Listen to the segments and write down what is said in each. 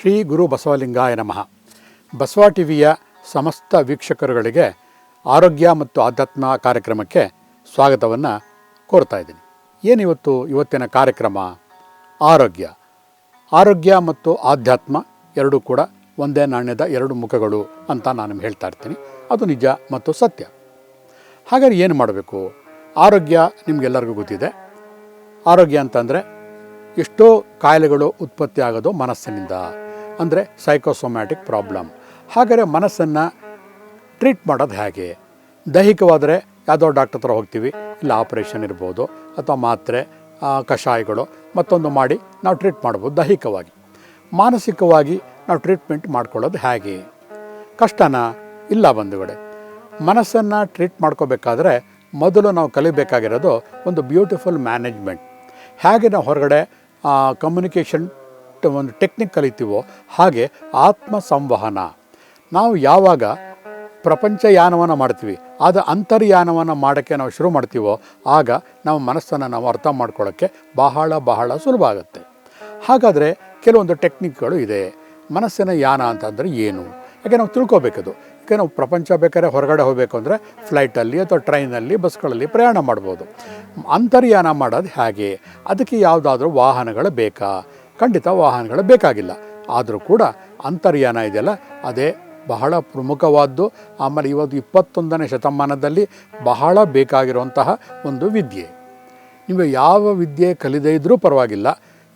ಶ್ರೀ ಗುರು ಬಸವಲಿಂಗಾಯ ನಮಃ. ಬಸವ ಟಿವಿಯ ಸಮಸ್ತ ವೀಕ್ಷಕರುಗಳಿಗೆ ಆರೋಗ್ಯ ಮತ್ತು ಆಧ್ಯಾತ್ಮ ಕಾರ್ಯಕ್ರಮಕ್ಕೆ ಸ್ವಾಗತವನ್ನು ಕೋರ್ತಾ ಇದ್ದೀನಿ. ಏನಿವತ್ತು ಇವತ್ತಿನ ಕಾರ್ಯಕ್ರಮ? ಆರೋಗ್ಯ. ಆರೋಗ್ಯ ಮತ್ತು ಆಧ್ಯಾತ್ಮ ಎರಡೂ ಕೂಡ ಒಂದೇ ನಾಣ್ಯದ ಎರಡು ಮುಖಗಳು ಅಂತ ನಾನು ಹೇಳ್ತಾ ಇರ್ತೀನಿ. ಅದು ನಿಜ ಮತ್ತು ಸತ್ಯ. ಹಾಗಾದ್ರೆ ಏನು ಮಾಡಬೇಕು? ಆರೋಗ್ಯ ನಿಮಗೆಲ್ಲರಿಗೂ ಗೊತ್ತಿದೆ. ಆರೋಗ್ಯ ಅಂತಂದರೆ ಎಷ್ಟೋ ಕಾಯಿಲೆಗಳು ಉತ್ಪತ್ತಿ ಆಗೋದು ಮನಸ್ಸಿನಿಂದ. ಅಂದರೆ ಸೈಕೋಸೊಮ್ಯಾಟಿಕ್ ಪ್ರಾಬ್ಲಮ್ ಹಾಗಾದರೆ ಮನಸ್ಸನ್ನು ಟ್ರೀಟ್ ಮಾಡೋದು ಹೇಗೆ? ದೈಹಿಕವಾದರೆ ಯಾವುದೋ ಡಾಕ್ಟರ್ ಹತ್ರ ಹೋಗ್ತೀವಿ, ಇಲ್ಲ ಆಪರೇಷನ್ ಇರ್ಬೋದು, ಅಥವಾ ಮಾತ್ರೆ ಕಷಾಯಗಳು, ಮತ್ತೊಂದು ಮಾಡಿ ನಾವು ಟ್ರೀಟ್ ಮಾಡ್ಬೋದು ದೈಹಿಕವಾಗಿ. ಮಾನಸಿಕವಾಗಿ ನಾವು ಟ್ರೀಟ್ಮೆಂಟ್ ಮಾಡ್ಕೊಳ್ಳೋದು ಹೇಗೆ? ಕಷ್ಟನಾ? ಇಲ್ಲ ಬಂಧುಗಳೇ. ಮನಸ್ಸನ್ನು ಟ್ರೀಟ್ ಮಾಡ್ಕೋಬೇಕಾದ್ರೆ ಮೊದಲು ನಾವು ಕಲಿಬೇಕಾಗಿರೋದು ಒಂದು ಬ್ಯೂಟಿಫುಲ್ ಮ್ಯಾನೇಜ್ಮೆಂಟ್ ಹೇಗೆ ನಾವು ಹೊರಗಡೆ ಕಮ್ಯುನಿಕೇಷನ್ ಒಂದು ಟೆಕ್ನಿಕ್ ಕಲಿತೀವೋ ಹಾಗೆ ಆತ್ಮ ಸಂವಹನ ನಾವು ಯಾವಾಗ ಪ್ರಪಂಚ ಯಾನವನ್ನು ಮಾಡ್ತೀವಿ ಅದು ಅಂತರ್ಯಾನವನ್ನು ಮಾಡೋಕ್ಕೆ ನಾವು ಶುರು ಮಾಡ್ತೀವೋ, ಆಗ ನಮ್ಮ ಮನಸ್ಸನ್ನು ನಾವು ಅರ್ಥ ಮಾಡ್ಕೊಳ್ಳೋಕ್ಕೆ ಬಹಳ ಬಹಳ ಸುಲಭ ಆಗುತ್ತೆ. ಹಾಗಾದರೆ ಕೆಲವೊಂದು ಟೆಕ್ನಿಕ್ಗಳು ಇದೆ. ಮನಸ್ಸಿನ ಯಾನ ಅಂತಂದರೆ ಏನು? ಯಾಕೆ ನಾವು ತಿಳ್ಕೊಬೇಕದು? ಯಾಕೆ ನಾವು ಪ್ರಪಂಚ ಬೇಕಾದ್ರೆ ಹೊರಗಡೆ ಹೋಗಬೇಕು ಅಂದರೆ ಫ್ಲೈಟಲ್ಲಿ ಅಥವಾ ಟ್ರೈನಲ್ಲಿ ಬಸ್ಗಳಲ್ಲಿ ಪ್ರಯಾಣ ಮಾಡ್ಬೋದು. ಅಂತರ್ಯಾನ ಮಾಡೋದು ಹೇಗೆ? ಅದಕ್ಕೆ ಯಾವುದಾದ್ರೂ ವಾಹನಗಳು ಬೇಕಾ? ಖಂಡಿತ ವಾಹನಗಳು ಬೇಕಾಗಿಲ್ಲ. ಆದರೂ ಕೂಡ ಅಂತರ್ಯಾನ ಇದೆಯಲ್ಲ, ಅದೇ ಬಹಳ ಪ್ರಮುಖವಾದ್ದು. ಆಮೇಲೆ ಇವತ್ತು ಇಪ್ಪತ್ತೊಂದನೇ ಶತಮಾನದಲ್ಲಿ ಬಹಳ ಬೇಕಾಗಿರುವಂತಹ ಒಂದು ವಿದ್ಯೆ. ನೀವು ಯಾವ ವಿದ್ಯೆ ಕಲಿದೇ ಇದ್ದರೂ ಪರವಾಗಿಲ್ಲ.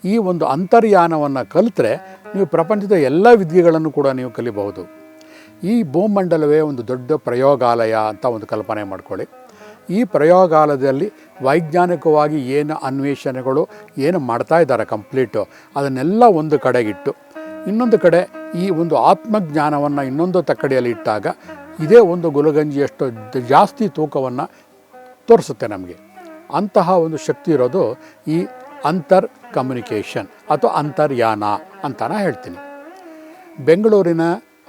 ಈ ಒಂದು ಅಂತರ್ಯಾನವನ್ನು ಕಲಿತ್ರೆ ನೀವು ಪ್ರಪಂಚದ ಎಲ್ಲ ವಿದ್ಯೆಗಳನ್ನು ಕೂಡ ನೀವು ಕಲಿಬಹುದು. ಈ ಭೂಮಂಡಲವೇ ಒಂದು ದೊಡ್ಡ ಪ್ರಯೋಗಾಲಯ ಅಂತ ಒಂದು ಕಲ್ಪನೆ ಮಾಡ್ಕೊಳ್ಳಿ. ಈ ಪ್ರಯೋಗಾಲಯದಲ್ಲಿ ವೈಜ್ಞಾನಿಕವಾಗಿ ಏನು ಅನ್ವೇಷಣೆಗಳು, ಏನು ಮಾಡ್ತಾ ಇದ್ದಾರೆ ಕಂಪ್ಲೀಟು, ಅದನ್ನೆಲ್ಲ ಒಂದು ಕಡೆಗಿಟ್ಟು, ಇನ್ನೊಂದು ಕಡೆ ಈ ಒಂದು ಆತ್ಮಜ್ಞಾನವನ್ನು ಇನ್ನೊಂದು ತಕ್ಕಡಿಯಲ್ಲಿ ಇಟ್ಟಾಗ ಇದೇ ಒಂದು ಗುಲಗಂಜಿಯಷ್ಟು ಜಾಸ್ತಿ ತೂಕವನ್ನು ತೋರಿಸುತ್ತೆ ನಮಗೆ. ಅಂತಹ ಒಂದು ಶಕ್ತಿ ಇರೋದು ಈ ಅಂತರ್ ಕಮ್ಯುನಿಕೇಷನ್ ಅಥವಾ ಅಂತರ್ಯಾನ ಅಂತಾನೆ ಹೇಳ್ತೀನಿ. ಬೆಂಗಳೂರಿನ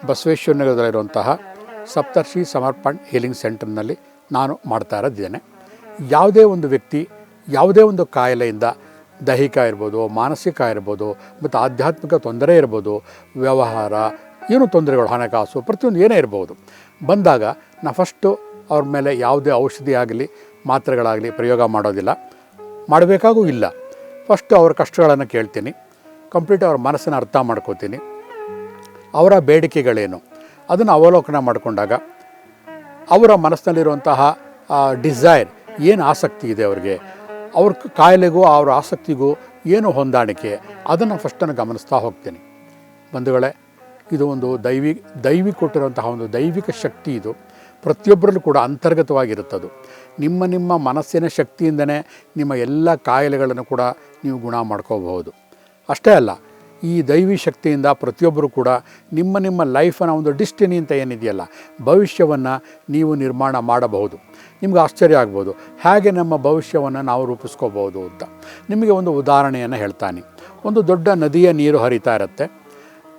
ಬಸವೇಶ್ವರ ನಗರದಲ್ಲಿರುವಂತಹ ಸಪ್ತರ್ಷಿ ಸಮರ್ಪಣ್ ಹೀಲಿಂಗ್ ಸೆಂಟರ್ನಲ್ಲಿ ನಾನು ಮಾಡ್ತಾ ಇರೋದಿದ್ದೇನೆ. ಯಾವುದೇ ಒಂದು ವ್ಯಕ್ತಿ, ಯಾವುದೇ ಒಂದು ಕಾಯಿಲೆಯಿಂದ ದೈಹಿಕ ಇರ್ಬೋದು, ಮಾನಸಿಕ ಇರ್ಬೋದು, ಮತ್ತು ಆಧ್ಯಾತ್ಮಿಕ ತೊಂದರೆ ಇರ್ಬೋದು, ವ್ಯವಹಾರ, ಏನು ತೊಂದರೆಗಳು, ಹಣಕಾಸು, ಪ್ರತಿಯೊಂದು ಏನೇ ಇರ್ಬೋದು, ಬಂದಾಗ ನಾ ಫಸ್ಟು ಅವ್ರ ಮೇಲೆ ಯಾವುದೇ ಔಷಧಿ ಆಗಲಿ, ಮಾತ್ರೆಗಳಾಗಲಿ ಪ್ರಯೋಗ ಮಾಡೋದಿಲ್ಲ. ಮಾಡಬೇಕಾಗೂ ಇಲ್ಲ. ಫಸ್ಟು ಅವ್ರ ಕಷ್ಟಗಳನ್ನು ಕೇಳ್ತೀನಿ. ಕಂಪ್ಲೀಟ್ ಅವ್ರ ಮನಸ್ಸನ್ನು ಅರ್ಥ ಮಾಡ್ಕೋತೀನಿ. ಅವರ ಬೇಡಿಕೆಗಳೇನು? ಅದನ್ನು ಅವಲೋಕನ ಮಾಡಿಕೊಂಡಾಗ ಅವರ ಮನಸ್ಸಿನಲ್ಲಿರುವಂತಹ ಡಿಸೈರ್ ಏನು ಆಸಕ್ತಿ ಇದೆ ಅವ್ರಿಗೆ? ಅವ್ರ ಕಾಯಿಲೆಗೂ, ಅವ್ರ ಆಸಕ್ತಿಗೂ ಏನು ಹೊಂದಾಣಿಕೆ? ಅದನ್ನು ಫಸ್ಟನ್ನು ಗಮನಿಸ್ತಾ ಹೋಗ್ತೀನಿ. ಬಂಧುಗಳೇ, ಇದು ಒಂದು ದೈವಿ ದೈವಿ ಕೊಟ್ಟಿರುವಂತಹ ಒಂದು ದೈವಿಕ ಶಕ್ತಿ ಇದು. ಪ್ರತಿಯೊಬ್ಬರಲ್ಲೂ ಕೂಡ ಅಂತರ್ಗತವಾಗಿರುತ್ತದು. ನಿಮ್ಮ ನಿಮ್ಮ ಮನಸ್ಸಿನ ಶಕ್ತಿಯಿಂದನೇ ನಿಮ್ಮ ಎಲ್ಲ ಕಾಯಿಲೆಗಳನ್ನು ಕೂಡ ನೀವು ಗುಣ ಮಾಡ್ಕೋಬಹುದು. ಅಷ್ಟೇ ಅಲ್ಲ ಈ ದೈವಿ ಶಕ್ತಿಯಿಂದ ಪ್ರತಿಯೊಬ್ಬರು ಕೂಡ ನಿಮ್ಮ ನಿಮ್ಮ ಲೈಫನ ಒಂದು ಡಿಸ್ಟಿನಿ ಅಂತ ಏನಿದೆಯಲ್ಲ, ಭವಿಷ್ಯವನ್ನು ನೀವು ನಿರ್ಮಾಣ ಮಾಡಬಹುದು. ನಿಮ್ಗೆ ಆಶ್ಚರ್ಯ ಆಗ್ಬೋದು, ಹೇಗೆ ನಮ್ಮ ಭವಿಷ್ಯವನ್ನು ನಾವು ರೂಪಿಸ್ಕೋಬೋದು ಅಂತ. ನಿಮಗೆ ಒಂದು ಉದಾಹರಣೆಯನ್ನು ಹೇಳ್ತಾನೆ. ಒಂದು ದೊಡ್ಡ ನದಿಯ ನೀರು ಹರಿತಾ ಇರುತ್ತೆ.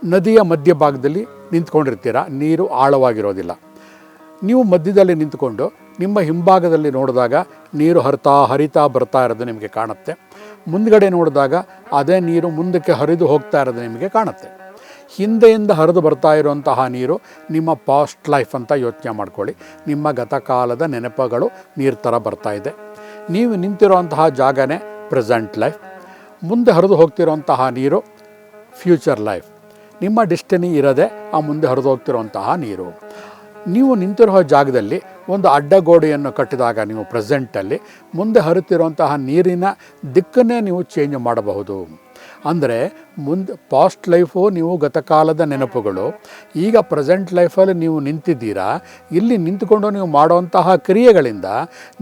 ನದಿಯ ಮಧ್ಯಭಾಗದಲ್ಲಿ ನಿಂತ್ಕೊಂಡಿರ್ತೀರ? ನೀರು ಆಳವಾಗಿರೋದಿಲ್ಲ. ನೀವು ಮಧ್ಯದಲ್ಲಿ ನಿಂತ್ಕೊಂಡು ನಿಮ್ಮ ಹಿಂಭಾಗದಲ್ಲಿ ನೋಡಿದಾಗ ನೀರು ಹರಿತಾ ಹರಿತಾ ಬರ್ತಾ ಇರೋದು ನಿಮಗೆ ಕಾಣುತ್ತೆ. ಮುಂದ್ಗಡೆ ನೋಡಿದಾಗ ಅದೇ ನೀರು ಮುಂದಕ್ಕೆ ಹರಿದು ಹೋಗ್ತಾ ಇರೋದು ನಿಮಗೆ ಕಾಣುತ್ತೆ. ಹಿಂದೆಯಿಂದ ಹರಿದು ಬರ್ತಾ ಇರುವಂತಹ ನೀರು ನಿಮ್ಮ ಪಾಸ್ಟ್ ಲೈಫ್ ಅಂತ ಯೋಚನೆ ಮಾಡ್ಕೊಳ್ಳಿ. ನಿಮ್ಮ ಗತಕಾಲದ ನೆನಪುಗಳು ನೀರು ಥರ ಬರ್ತಾ ಇದೆ. ನೀವು ನಿಂತಿರುವಂತಹ ಜಾಗನೇ ಪ್ರೆಸೆಂಟ್ ಲೈಫ್ ಮುಂದೆ ಹರಿದು ಹೋಗ್ತಿರುವಂತಹ ನೀರು ಫ್ಯೂಚರ್ ಲೈಫ್ ನಿಮ್ಮ ಡಿಸ್ಟಿನಿ ಇರದೆ ಆ ಮುಂದೆ ಹರಿದು ಹೋಗ್ತಿರುವಂತಹ ನೀರು. ನೀವು ನಿಂತಿರುವ ಜಾಗದಲ್ಲಿ ಒಂದು ಅಡ್ಡಗೋಡೆಯನ್ನು ಕಟ್ಟಿದಾಗ ನೀವು ಪ್ರೆಸೆಂಟಲ್ಲಿ ಮುಂದೆ ಹರಿತಿರುವಂತಹ ನೀರಿನ ದಿಕ್ಕನ್ನೇ ನೀವು ಚೇಂಜ್ ಮಾಡಬಹುದು. ಅಂದರೆ ಮುಂದೆ ಪಾಸ್ಟ್ ಲೈಫು ನೀವು ಗತಕಾಲದ ನೆನಪುಗಳು, ಈಗ ಪ್ರೆಸೆಂಟ್ ಲೈಫಲ್ಲಿ ನೀವು ನಿಂತಿದ್ದೀರಾ, ಇಲ್ಲಿ ನಿಂತುಕೊಂಡು ನೀವು ಮಾಡುವಂತಹ ಕ್ರಿಯೆಗಳಿಂದ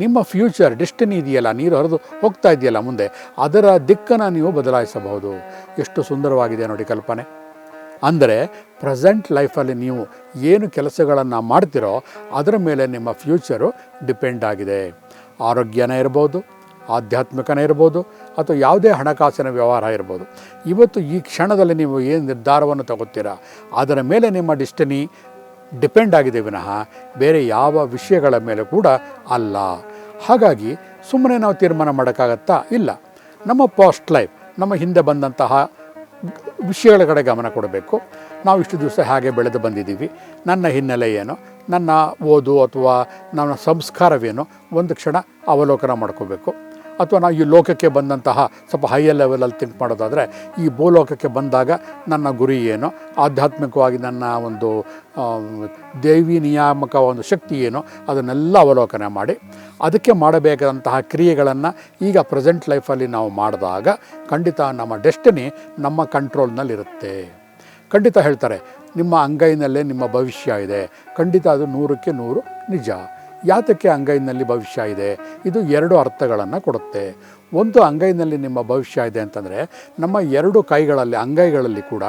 ನಿಮ್ಮ ಫ್ಯೂಚರ್, ಡೆಸ್ಟಿನಿ ಇದೆಯಲ್ಲ, ನೀರು ಹರಿದು ಹೋಗ್ತಾ ಇದೆಯಲ್ಲ ಮುಂದೆ, ಅದರ ದಿಕ್ಕನ್ನು ನೀವು ಬದಲಾಯಿಸಬಹುದು. ಎಷ್ಟು ಸುಂದರವಾಗಿದೆ ನೋಡಿ ಕಲ್ಪನೆ. ಅಂದರೆ ಪ್ರೆಸೆಂಟ್ ಲೈಫಲ್ಲಿ ನೀವು ಏನು ಕೆಲಸಗಳನ್ನು ಮಾಡ್ತಿರೋ ಅದರ ಮೇಲೆ ನಿಮ್ಮ ಫ್ಯೂಚರು ಡಿಪೆಂಡ್ ಆಗಿದೆ. ಆರೋಗ್ಯನೇ ಇರ್ಬೋದು, ಆಧ್ಯಾತ್ಮಿಕನೇ ಇರ್ಬೋದು, ಅಥವಾ ಯಾವುದೇ ಹಣಕಾಸಿನ ವ್ಯವಹಾರ ಇರ್ಬೋದು. ಇವತ್ತು ಈ ಕ್ಷಣದಲ್ಲಿ ನೀವು ಏನು ನಿರ್ಧಾರವನ್ನು ತಗೋತೀರಾ ಅದರ ಮೇಲೆ ನಿಮ್ಮ ಡಿಸ್ಟನಿ ಡಿಪೆಂಡ್ ಆಗಿದೆ ವಿನಃ ಬೇರೆ ಯಾವ ವಿಷಯಗಳ ಮೇಲೆ ಕೂಡ ಅಲ್ಲ. ಹಾಗಾಗಿ ಸುಮ್ಮನೆ ನಾವು ತೀರ್ಮಾನ ಮಾಡೋಕ್ಕಾಗತ್ತಾ? ಇಲ್ಲ. ನಮ್ಮ ಪಾಸ್ಟ್ ಲೈಫ್, ನಮ್ಮ ಹಿಂದೆ ಬಂದಂತಹ ವಿಷಯಗಳ ಕಡೆ ಗಮನ ಕೊಡಬೇಕು. ನಾವು ಇಷ್ಟು ದಿವಸ ಹಾಗೆ ಬೆಳೆದು ಬಂದಿದ್ದೀವಿ. ನನ್ನ ಹಿನ್ನೆಲೆ ಏನು ನನ್ನ ಓದು ಅಥವಾ ನನ್ನ ಸಂಸ್ಕಾರವೇನು? ಒಂದು ಕ್ಷಣ ಅವಲೋಕನ ಮಾಡ್ಕೋಬೇಕು. ಅಥವಾ ನಾವು ಈ ಲೋಕಕ್ಕೆ ಬಂದಂತಹ ಸ್ವಲ್ಪ ಹೈಯರ್ ಲೆವೆಲಲ್ಲಿ ಥಿಂಕ್ ಮಾಡೋದಾದರೆ, ಈ ಭೂಲೋಕಕ್ಕೆ ಬಂದಾಗ ನನ್ನ ಗುರಿ ಏನು? ಆಧ್ಯಾತ್ಮಿಕವಾಗಿ ನನ್ನ ಒಂದು ದೇವಿ ನಿಯಾಮಕ ಒಂದು ಶಕ್ತಿ ಏನು? ಅದನ್ನೆಲ್ಲ ಅವಲೋಕನ ಮಾಡಿ, ಅದಕ್ಕೆ ಮಾಡಬೇಕಾದಂತಹ ಕ್ರಿಯೆಗಳನ್ನು ಈಗ ಪ್ರೆಸೆಂಟ್ ಲೈಫಲ್ಲಿ ನಾವು ಮಾಡಿದಾಗ ಖಂಡಿತ ನಮ್ಮ ಡೆಸ್ಟಿನಿ ನಮ್ಮ ಕಂಟ್ರೋಲ್ನಲ್ಲಿರುತ್ತೆ ಖಂಡಿತ ಹೇಳ್ತಾರೆ, ನಿಮ್ಮ ಅಂಗೈನಲ್ಲೇ ನಿಮ್ಮ ಭವಿಷ್ಯ ಇದೆ. ಖಂಡಿತ ಅದು ನೂರಕ್ಕೆ ನೂರು ನಿಜ. ಯಾತಕ್ಕೆ ಅಂಗೈನಲ್ಲಿ ಭವಿಷ್ಯ ಇದೆ? ಇದು ಎರಡು ಅರ್ಥಗಳನ್ನು ಕೊಡುತ್ತೆ. ಒಂದು ಅಂಗೈನಲ್ಲಿ ನಿಮ್ಮ ಭವಿಷ್ಯ ಇದೆ ಅಂತಂದರೆ, ನಮ್ಮ ಎರಡು ಕೈಗಳಲ್ಲಿ, ಅಂಗೈಗಳಲ್ಲಿ ಕೂಡ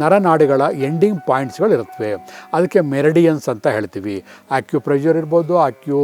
ನರನಾಡಿಗಳ ಎಂಡಿಂಗ್ ಪಾಯಿಂಟ್ಸ್ಗಳಿರುತ್ತವೆ ಅದಕ್ಕೆ ಮೆರಡಿಯನ್ಸ್ ಅಂತ ಹೇಳ್ತೀವಿ. ಆಕ್ಯುಪ್ರೆಷರ್ ಇರ್ಬೋದು ಆಕ್ಯೂ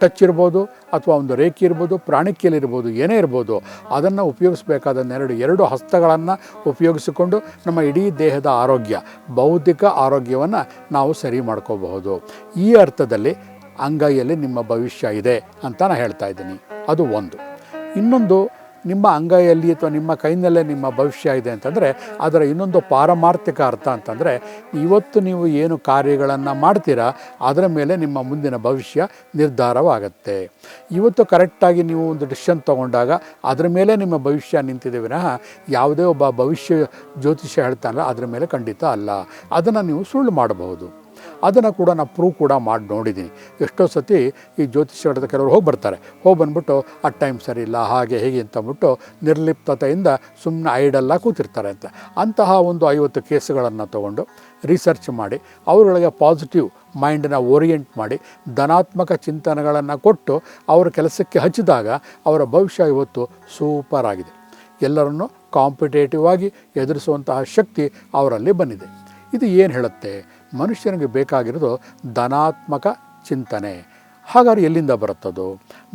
ಟಚ್ ಇರ್ಬೋದು, ಅಥವಾ ಒಂದು ರೇಖೆ ಇರ್ಬೋದು ಪ್ರಾಣಿಕ್ಯಲಿರ್ಬೋದು ಏನೇ ಇರ್ಬೋದು, ಅದನ್ನು ಉಪಯೋಗಿಸಬೇಕಾದ ಎರಡು ಎರಡು ಹಸ್ತಗಳನ್ನು ಉಪಯೋಗಿಸಿಕೊಂಡು ನಮ್ಮ ಇಡೀ ದೇಹದ ಆರೋಗ್ಯ, ಬೌದ್ಧಿಕ ಆರೋಗ್ಯವನ್ನು ನಾವು ಸರಿ ಮಾಡ್ಕೋಬಹುದು. ಈ ಅರ್ಥದಲ್ಲಿ ಅಂಗೈಯಲ್ಲಿ ನಿಮ್ಮ ಭವಿಷ್ಯ ಇದೆ ಅಂತ ನಾನು ಹೇಳ್ತಾ ಇದ್ದೀನಿ. ಅದು ಒಂದು. ಇನ್ನೊಂದು, ನಿಮ್ಮ ಅಂಗೈಯಲ್ಲಿ ಅಥವಾ ನಿಮ್ಮ ಕೈನಲ್ಲೇ ನಿಮ್ಮ ಭವಿಷ್ಯ ಇದೆ ಅಂತಂದರೆ, ಅದರ ಇನ್ನೊಂದು ಪಾರಮಾರ್ಥಿಕ ಅರ್ಥ ಅಂತಂದರೆ, ಇವತ್ತು ನೀವು ಏನು ಕಾರ್ಯಗಳನ್ನು ಮಾಡ್ತೀರಾ, ಅದರ ಮೇಲೆ ನಿಮ್ಮ ಮುಂದಿನ ಭವಿಷ್ಯ ನಿರ್ಧಾರವಾಗುತ್ತೆ. ಇವತ್ತು ಕರೆಕ್ಟಾಗಿ ನೀವು ಒಂದು ಡಿಸಿಷನ್ ತೊಗೊಂಡಾಗ, ಅದರ ಮೇಲೆ ನಿಮ್ಮ ಭವಿಷ್ಯ ನಿಂತಿದೆ ವಿನಃ, ಯಾವುದೇ ಒಬ್ಬ ಭವಿಷ್ಯ ಜ್ಯೋತಿಷ್ಯ ಹೇಳ್ತಾನಲ್ಲ, ಅದರ ಮೇಲೆ ಖಂಡಿತ ಅಲ್ಲ. ಅದನ್ನು ನೀವು ಸುಳ್ಳು ಮಾಡಬಹುದು. ಅದನ್ನು ಕೂಡ ನಾನು ಪ್ರೂವ್ ಕೂಡ ಮಾಡಿ ನೋಡಿದ್ದೀನಿ ಎಷ್ಟೋ ಸತಿ ಈ ಜ್ಯೋತಿಷ್ಯದ ಕೆಲವರು ಹೋಗಿ ಬರ್ತಾರೆ. ಹೋಗಿ ಬಂದ್ಬಿಟ್ಟು ಆ ಟೈಮ್ ಸರಿ ಇಲ್ಲ, ಹಾಗೆ, ಹೇಗೆ ಅಂತ ಅಂದ್ಬಿಟ್ಟು ನಿರ್ಲಿಪ್ತತೆಯಿಂದ ಸುಮ್ಮನೆ ಐಡಲ್ಲ ಕೂತಿರ್ತಾರೆ ಅಂತ. ಅಂತಹ ಒಂದು ಐವತ್ತು ಕೇಸುಗಳನ್ನು ತಗೊಂಡು ರಿಸರ್ಚ್ ಮಾಡಿ, ಅವರೊಳಗೆ ಪಾಸಿಟಿವ್ ಮೈಂಡನ್ನು ಓರಿಯೆಂಟ್ ಮಾಡಿ, ಧನಾತ್ಮಕ ಚಿಂತನೆಗಳನ್ನು ಕೊಟ್ಟು ಅವರ ಕೆಲಸಕ್ಕೆ ಹಚ್ಚಿದಾಗ ಅವರ ಭವಿಷ್ಯ ಇವತ್ತು ಸೂಪರ್ ಆಗಿದೆ. ಎಲ್ಲರನ್ನು ಕಾಂಪಿಟೇಟಿವ್ ಆಗಿ ಎದುರಿಸುವಂತಹ ಶಕ್ತಿ ಅವರಲ್ಲಿ ಬಂದಿದೆ. ಇದು ಏನು ಹೇಳುತ್ತೆ? ಮನುಷ್ಯನಿಗೆ ಬೇಕಾಗಿರೋದು ಧನಾತ್ಮಕ ಚಿಂತನೆ. ಹಾಗಾದ್ರೆ ಎಲ್ಲಿಂದ ಬರುತ್ತದು?